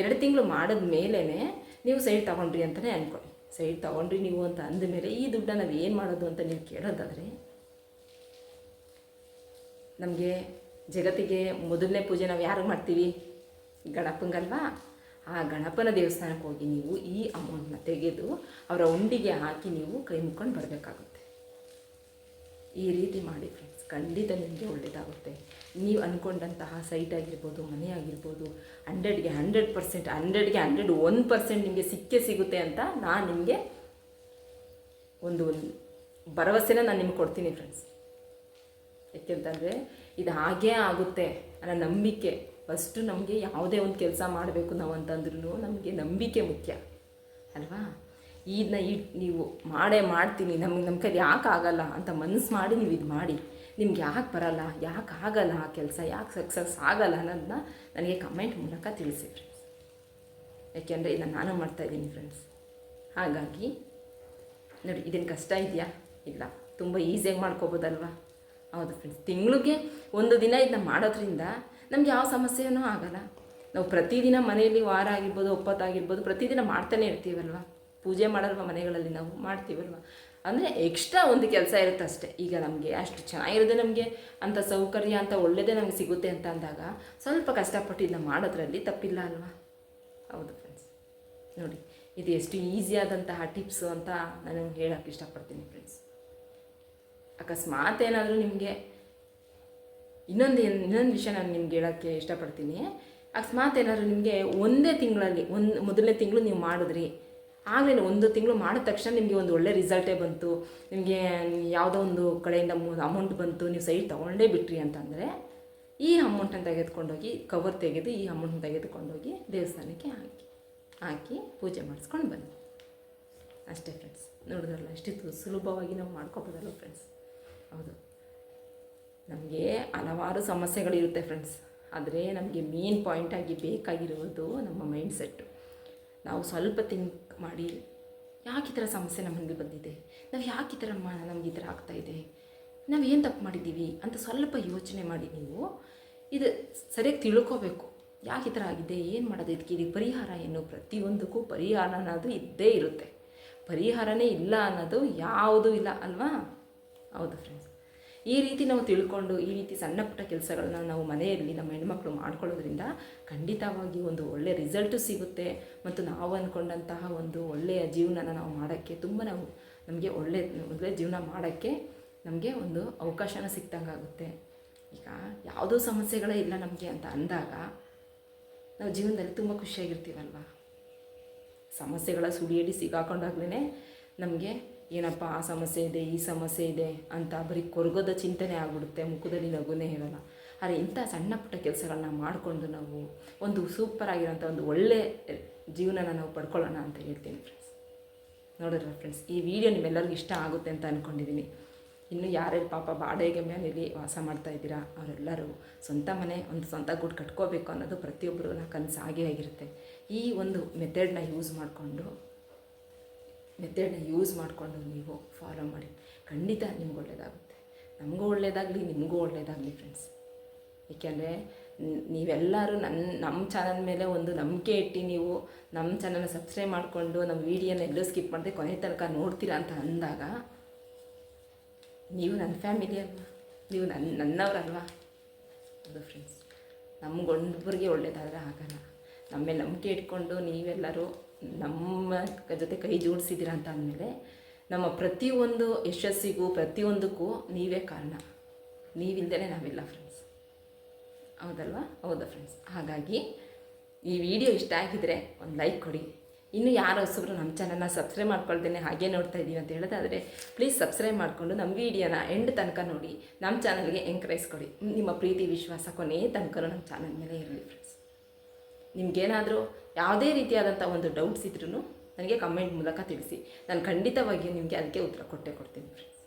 ಎರಡು ತಿಂಗಳು ಮಾಡಿದ ಮೇಲೇ ನೀವು ಸೈಡ್ ತಗೊಂಡ್ರಿ ಅಂತಲೇ ಅಂದ್ಕೊಳ್ಳಿ ಸೈಡ್ ತಗೊಂಡ್ರಿ ನೀವು ಅಂತ ಅಂದಮೇಲೆ ಈ ದುಡ್ಡನ್ನು ನಾವು ಏನು ಮಾಡೋದು ಅಂತ ನೀವು ಕೇಳೋದಾದರೆ, ನಮಗೆ ಜಗತ್ತಿಗೆ ಮೊದಲನೇ ಪೂಜೆ ನಾವು ಯಾರಿಗೆ ಮಾಡ್ತೀವಿ? ಗಣಪಂಗಲ್ವಾ ಆ ಗಣಪನ ದೇವಸ್ಥಾನಕ್ಕೆ ಹೋಗಿ ನೀವು ಈ ಅಮೌಂಟ್ನ ತೆಗೆದು ಅವರ ಉಂಡಿಗೆ ಹಾಕಿ ನೀವು ಕೈ ಮುಕ್ಕೊಂಡು ಬರಬೇಕಾಗುತ್ತೆ. ಈ ರೀತಿ ಮಾಡಿ ಖಂಡಿತ ನಿಮಗೆ ಒಳ್ಳೆಯದಾಗುತ್ತೆ ನೀವು ಅಂದ್ಕೊಂಡಂತಹ ಸೈಟ್ ಆಗಿರ್ಬೋದು, ಮನೆ ಆಗಿರ್ಬೋದು ಹಂಡ್ರೆಡ್ಗೆ ಹಂಡ್ರೆಡ್ ಪರ್ಸೆಂಟ್ ಹಂಡ್ರೆಡ್ಗೆ ಹಂಡ್ರೆಡ್ ಒನ್ ಪರ್ಸೆಂಟ್ ನಿಮಗೆ ಸಿಕ್ಕೇ ಸಿಗುತ್ತೆ ಅಂತ ನಾನು ನಿಮಗೆ ಒಂದು ಭರವಸೆನ ನಾನು ನಿಮ್ಗೆ ಕೊಡ್ತೀನಿ ಫ್ರೆಂಡ್ಸ್ ಯಾಕೆಂತಂದರೆ ಇದು ಹಾಗೇ ಆಗುತ್ತೆ ಅನ್ನೋ ನಂಬಿಕೆ. ಫಸ್ಟು ನಮಗೆ ಯಾವುದೇ ಒಂದು ಕೆಲಸ ಮಾಡಬೇಕು ನಾವು ಅಂತಂದ್ರೂ ನಮಗೆ ನಂಬಿಕೆ ಮುಖ್ಯ. ಅಲ್ವಾ? ಇದನ್ನ ಇಟ್ ನೀವು ಮಾಡೇ ಮಾಡ್ತೀನಿ, ನಮಗೆ ನಮ್ಮ ಕೈಲಿ ಯಾಕೆ ಆಗಲ್ಲ ಅಂತ ಮನಸ್ಸು ಮಾಡಿ ನೀವು ಇದು ಮಾಡಿ. ನಿಮ್ಗೆ ಯಾಕೆ ಬರಲ್ಲ, ಯಾಕೆ ಆಗಲ್ಲ ಆ ಕೆಲಸ, ಯಾಕೆ ಸಕ್ಸಸ್ ಆಗಲ್ಲ ಅನ್ನೋದನ್ನ ನನಗೆ ಕಮೆಂಟ್ ಮೂಲಕ ತಿಳಿಸಿ ಫ್ರೆಂಡ್ಸ್ ಯಾಕೆಂದರೆ ಇದನ್ನು ನಾನು ಮಾಡ್ತಾಯಿದ್ದೀನಿ ಫ್ರೆಂಡ್ಸ್ ಹಾಗಾಗಿ ನೋಡಿ, ಇದೇನು ಕಷ್ಟ ಇದೆಯಾ? ಇಲ್ಲ, ತುಂಬ ಈಸಿಯಾಗಿ ಮಾಡ್ಕೋಬೋದಲ್ವಾ? ಹೌದು ಫ್ರೆಂಡ್ಸ್ ತಿಂಗಳಿಗೆ ಒಂದು ದಿನ ಇದನ್ನ ಮಾಡೋದ್ರಿಂದ ನಮ್ಗೆ ಯಾವ ಸಮಸ್ಯೆನೂ ಆಗಲ್ಲ. ನಾವು ಪ್ರತಿದಿನ ಮನೆಯಲ್ಲಿ ವಾರ ಆಗಿರ್ಬೋದು, ಒಪ್ಪತ್ತಾಗಿರ್ಬೋದು, ಪ್ರತಿದಿನ ಮಾಡ್ತಾನೆ ಇರ್ತೀವಲ್ವ? ಪೂಜೆ ಮಾಡಲ್ವ ಮನೆಗಳಲ್ಲಿ ನಾವು? ಮಾಡ್ತೀವಲ್ವ? ಅಂದರೆ ಎಕ್ಸ್ಟ್ರಾ ಒಂದು ಕೆಲಸ ಇರುತ್ತೆ ಅಷ್ಟೇ. ಈಗ ನಮಗೆ ಅಷ್ಟು ಚೆನ್ನಾಗಿರೋದೇ ನಮಗೆ ಅಂಥ ಸೌಕರ್ಯ, ಅಂತ ಒಳ್ಳೆಯದೇ ನಮಗೆ ಸಿಗುತ್ತೆ ಅಂತ ಅಂದಾಗ ಸ್ವಲ್ಪ ಕಷ್ಟಪಟ್ಟು ಇದನ್ನ ಮಾಡೋದ್ರಲ್ಲಿ ತಪ್ಪಿಲ್ಲ ಅಲ್ವಾ? ಹೌದು ಫ್ರೆಂಡ್ಸ್ ನೋಡಿ, ಇದು ಎಷ್ಟು ಈಸಿಯಾದಂತಹ ಟಿಪ್ಸು ಅಂತ ನಾನು ಹೇಳೋಕ್ಕೆ ಇಷ್ಟಪಡ್ತೀನಿ ಫ್ರೆಂಡ್ಸ್ ಅಕಸ್ಮಾತ್ ಏನಾದರೂ ನಿಮಗೆ ಇನ್ನೊಂದು ಇನ್ನೊಂದು ವಿಷಯ ನಾನು ನಿಮ್ಗೆ ಹೇಳೋಕ್ಕೆ ಇಷ್ಟಪಡ್ತೀನಿ. ಅಕಸ್ಮಾತ್ ಏನಾದರೂ ನಿಮಗೆ ಒಂದೇ ತಿಂಗಳಲ್ಲಿ, ಒಂದು, ಮೊದಲನೇ ತಿಂಗಳು ನೀವು ಮಾಡಿದ್ರಿ ಆಗಲೇ ಒಂದು ತಿಂಗಳು ಮಾಡಿದ ತಕ್ಷಣ ನಿಮಗೆ ಒಂದು ಒಳ್ಳೆ ರಿಸಲ್ಟೇ ಬಂತು. ನಿಮಗೆ ಯಾವುದೋ ಒಂದು ಕಡೆಯಿಂದ ಅಮೌಂಟ್ ಬಂತು, ನೀವು ಸೈಟ್ ತೊಗೊಂಡೇ ಬಿಟ್ರಿ ಅಂತಂದರೆ ಈ ಅಮೌಂಟನ್ನು ತೆಗೆದುಕೊಂಡೋಗಿ ಕವರ್ ತೆಗೆದು ಈ ಅಮೌಂಟನ್ನು ತೆಗೆದುಕೊಂಡೋಗಿ ದೇವಸ್ಥಾನಕ್ಕೆ ಹಾಕಿ ಹಾಕಿ ಪೂಜೆ ಮಾಡಿಸ್ಕೊಂಡು ಬನ್ನಿ. ಅಷ್ಟೇ ಫ್ರೆಂಡ್ಸ್ ನೋಡಿದ್ರಲ್ಲ ಎಷ್ಟು ಸುಲಭವಾಗಿ ನಾವು ಮಾಡ್ಕೋಬೋದಲ್ಲ ಫ್ರೆಂಡ್ಸ್ ಹೌದು. ನಮಗೆ ಹಲವಾರು ಸಮಸ್ಯೆಗಳಿರುತ್ತೆ ಫ್ರೆಂಡ್ಸ್ ಆದರೆ ನಮಗೆ ಮೇನ್ ಪಾಯಿಂಟಾಗಿ ಬೇಕಾಗಿರುವುದು ನಮ್ಮ ಮೈಂಡ್ ಸೆಟ್ಟು ನಾವು ಸ್ವಲ್ಪ ಥಿಂಕ್ ಮಾಡಿ. ಯಾಕೆ ಈ ಥರ ಸಮಸ್ಯೆ ನಮ್ಮ ಮುಂದೆ ಬಂದಿದೆ? ನಾವು ಯಾಕೆ ಈ ಥರ ನಮ್ಗೆ ಈ ಥರ ಆಗ್ತಾಯಿದೆ ನಾವು ಏನು ತಪ್ಪು ಮಾಡಿದ್ದೀವಿ ಅಂತ ಸ್ವಲ್ಪ ಯೋಚನೆ ಮಾಡಿ ನೀವು. ಇದು ಸರಿಯಾಗಿ ತಿಳ್ಕೋಬೇಕು. ಯಾಕೆ ಈ ಥರ ಆಗಿದೆ? ಏನು ಮಾಡೋದು? ಇದಕ್ಕೆ ಇದಕ್ಕೆ ಪರಿಹಾರ ಏನು? ಪ್ರತಿಯೊಂದಕ್ಕೂ ಪರಿಹಾರ ಅನ್ನೋದು ಇದ್ದೇ ಇರುತ್ತೆ. ಪರಿಹಾರನೇ ಇಲ್ಲ ಅನ್ನೋದು ಯಾವುದೂ ಇಲ್ಲ, ಅಲ್ವಾ? ಹೌದು ಫ್ರೆಂಡ್ಸ್ ಈ ರೀತಿ ನಾವು ತಿಳ್ಕೊಂಡು ಈ ರೀತಿ ಸಣ್ಣ ಪುಟ್ಟ ಕೆಲಸಗಳನ್ನ ನಾವು ಮನೆಯಲ್ಲಿ ನಮ್ಮ ಹೆಣ್ಮಕ್ಳು ಮಾಡ್ಕೊಳ್ಳೋದ್ರಿಂದ ಖಂಡಿತವಾಗಿ ಒಂದು ಒಳ್ಳೆಯ ರಿಸಲ್ಟು ಸಿಗುತ್ತೆ. ಮತ್ತು ನಾವು ಅಂದ್ಕೊಂಡಂತಹ ಒಂದು ಒಳ್ಳೆಯ ಜೀವನನ ನಾವು ಮಾಡೋಕ್ಕೆ ತುಂಬ ನಾವು ನಮಗೆ ಒಳ್ಳೆ ಒಳ್ಳೆಯ ಜೀವನ ಮಾಡೋಕ್ಕೆ ನಮಗೆ ಒಂದು ಅವಕಾಶನ ಸಿಕ್ತಂಗಾಗುತ್ತೆ ಈಗ ಯಾವುದೋ ಸಮಸ್ಯೆಗಳೇ ಇಲ್ಲ ನಮಗೆ ಅಂತ ಅಂದಾಗ ನಾವು ಜೀವನದಲ್ಲಿ ತುಂಬ ಖುಷಿಯಾಗಿರ್ತೀವಲ್ವ? ಸಮಸ್ಯೆಗಳ ಸುಳಿಯಲ್ಲಿ ಸಿಗಾಕೊಂಡಾಗ್ಲೇ ನಮಗೆ ಏನಪ್ಪ ಆ ಸಮಸ್ಯೆ ಇದೆ, ಈ ಸಮಸ್ಯೆ ಇದೆ ಅಂತ ಬರೀ ಕೊರಗೋದ ಚಿಂತನೆ ಆಗ್ಬಿಡುತ್ತೆ, ಮುಖದಲ್ಲಿ ನಗುನೇ ಇರಲ್ಲ. ಆದರೆ ಇಂಥ ಸಣ್ಣ ಪುಟ್ಟ ಕೆಲಸಗಳನ್ನ ಮಾಡಿಕೊಂಡು ನಾವು ಒಂದು ಸೂಪರ್ ಆಗಿರೋಂಥ ಒಂದು ಒಳ್ಳೆ ಜೀವನನ ನಾವು ಪಡ್ಕೊಳ್ಳೋಣ ಅಂತ ಹೇಳ್ತೀನಿ ಫ್ರೆಂಡ್ಸ್ ನೋಡಿದ್ರ ಫ್ರೆಂಡ್ಸ್ ಈ ವಿಡಿಯೋ ನಿಮ್ಮೆಲ್ಲರಿಗೂ ಇಷ್ಟ ಆಗುತ್ತೆ ಅಂತ ಅಂದ್ಕೊಂಡಿದ್ದೀನಿ ಇನ್ನು ಯಾರ್ಯಾರು ಪಾಪ ಬಾಡಿಗೆ ಮನೇಲಿ ವಾಸ ಮಾಡ್ತಾ ಇದ್ದೀರಾ, ಅವರೆಲ್ಲರೂ ಸ್ವಂತ ಮನೆ, ಒಂದು ಸ್ವಂತ ಗೂಡು ಕಟ್ಕೋಬೇಕು ಅನ್ನೋದು ಪ್ರತಿಯೊಬ್ಬರು ಕನಸು ಆಗೇ ಆಗಿರುತ್ತೆ. ಈ ಒಂದು ಮೆಥಡ್ನ ಯೂಸ್ ಮಾಡಿಕೊಂಡು ಮೆಥಡ್ನ ಯೂಸ್ ಮಾಡಿಕೊಂಡು ನೀವು ಫಾಲೋ ಮಾಡಿ. ಖಂಡಿತ ನಿಮ್ಗೆ ಒಳ್ಳೆಯದಾಗುತ್ತೆ ನಮಗೂ ಒಳ್ಳೆಯದಾಗಲಿ ನಿಮಗೂ ಒಳ್ಳೆಯದಾಗಲಿ ಫ್ರೆಂಡ್ಸ್ ಏಕೆಂದರೆ ನೀವೆಲ್ಲರೂ ನನ್ನ ನಮ್ಮ ಚಾನಲ್ ಮೇಲೆ ಒಂದು ನಂಬಿಕೆ ಇಟ್ಟು ನೀವು ನಮ್ಮ ಚಾನಲ್ನ ಸಬ್ಸ್ಕ್ರೈಬ್ ಮಾಡಿಕೊಂಡು ನಮ್ಮ ವೀಡಿಯೋನ ಎಲ್ಲೂ ಸ್ಕಿಪ್ ಮಾಡದೆ ಕೊನೆ ತನಕ ನೋಡ್ತೀರಾ ಅಂತ ಅಂದಾಗ ನೀವು ನನ್ನ ಫ್ಯಾಮಿಲಿ ಅಲ್ವಾ? ನೀವು ನನ್ನ ನನ್ನವರಲ್ವಾ ಅದು ಫ್ರೆಂಡ್ಸ್ ನಮಗೊಂದೊಬ್ಬರಿಗೆ ಒಳ್ಳೇದಾದರೆ ಆಗಲ್ಲ. ನಮ್ಮ ಮೇಲೆ ನಂಬಿಕೆ ಇಟ್ಕೊಂಡು ನೀವೆಲ್ಲರೂ ನಮ್ಮ ಜೊತೆ ಕೈ ಜೋಡಿಸಿದ್ದೀರಾ ಅಂತ ಅಂದಮೇಲೆ ನಮ್ಮ ಪ್ರತಿಯೊಂದು ಯಶಸ್ಸಿಗೂ, ಪ್ರತಿಯೊಂದಕ್ಕೂ ನೀವೇ ಕಾರಣ. ನೀವಿಲ್ದೇ ನಾವಿಲ್ಲ ಫ್ರೆಂಡ್ಸ್ ಹೌದಲ್ವಾ? ಹೌದಾ ಫ್ರೆಂಡ್ಸ್ ಹಾಗಾಗಿ ಈ ವಿಡಿಯೋ ಇಷ್ಟ ಆಗಿದ್ರೆ ಒಂದು ಲೈಕ್ ಕೊಡಿ. ಇನ್ನು ಯಾರು ಹೊಸಬ್ರು ನಮ್ಮ ಚಾನಲ್ನ ಸಬ್ಸ್ಕ್ರೈಬ್ ಮಾಡ್ಕೊಳ್ತೇನೆ ಹಾಗೆ ನೋಡ್ತಾ ಇದ್ದೀವಿ ಅಂತ ಹೇಳೋದಾದರೆ ಪ್ಲೀಸ್ ಸಬ್ಸ್ಕ್ರೈಬ್ ಮಾಡಿಕೊಂಡು ನಮ್ಮ ವೀಡಿಯೋನ ಎಂಡ್ ತನಕ ನೋಡಿ, ನಮ್ಮ ಚಾನಲ್ಗೆ ಎಂಕರೇಜ್ ಕೊಡಿ. ನಿಮ್ಮ ಪ್ರೀತಿ, ವಿಶ್ವಾಸ ಕೊನೆಯ ತನಕ ನಮ್ಮ ಚಾನಲ್ ಮೇಲೆ ಇರಲಿ ಫ್ರೆಂಡ್ಸ್ ನಿಮಗೇನಾದರೂ ಯಾವುದೇ ರೀತಿಯಾದಂಥ ಒಂದು ಡೌಟ್ಸ್ ಇದ್ರೂ ನನಗೆ ಕಮೆಂಟ್ ಮೂಲಕ ತಿಳಿಸಿ. ನಾನು ಖಂಡಿತವಾಗಿಯೂ ನಿಮಗೆ ಅದಕ್ಕೆ ಉತ್ತರ ಕೊಟ್ಟೆ ಕೊಡ್ತೀನಿ ಫ್ರೆಂಡ್ಸ್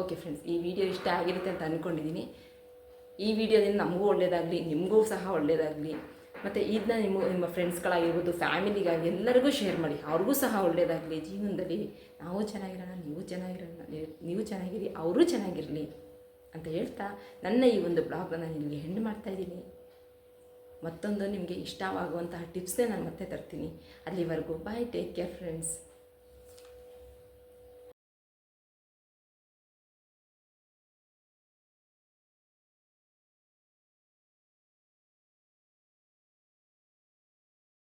ಓಕೆ ಫ್ರೆಂಡ್ಸ್ ಈ ವಿಡಿಯೋ ಇಷ್ಟ ಆಗಿರುತ್ತೆ ಅಂತ ಅಂದ್ಕೊಂಡಿದ್ದೀನಿ ಈ ವಿಡಿಯೋದಿಂದ ನಮಗೂ ಒಳ್ಳೆಯದಾಗಲಿ ನಿಮಗೂ ಸಹ ಒಳ್ಳೆಯದಾಗಲಿ ಮತ್ತು ಇದನ್ನ ನಿಮ್ಮ ನಿಮ್ಮ ಫ್ರೆಂಡ್ಸ್ಗಳಾಗಿರ್ಬೋದು ಫ್ಯಾಮಿಲಿಗಾಗಿ ಎಲ್ಲರಿಗೂ ಶೇರ್ ಮಾಡಿ. ಅವ್ರಿಗೂ ಸಹ ಒಳ್ಳೆಯದಾಗಲಿ ಜೀವನದಲ್ಲಿ ನಾವು ಚೆನ್ನಾಗಿರೋಣ, ನೀವು ಚೆನ್ನಾಗಿರೋಣ, ನೀವು ಚೆನ್ನಾಗಿರಿ, ಅವರು ಚೆನ್ನಾಗಿರಲಿ ಅಂತ ಹೇಳ್ತಾ ನನ್ನ ಈ ಒಂದು ಬ್ಲಾಗ್ನ ನಾನು ನಿಮಗೆ ಹೆಂಡ್ ಮಾಡ್ತಾಯಿದ್ದೀನಿ ಮತ್ತೊಂದು ನಿಮಗೆ ಇಷ್ಟವಾಗುವಂತಹ ಟಿಪ್ಸ್ನೇ ನಾನು ಮತ್ತೆ ತರ್ತೀನಿ. ಅಲ್ಲಿವರೆಗೂ ಬಾಯ್ ಟೇಕ್ ಕೇರ್ ಫ್ರೆಂಡ್ಸ್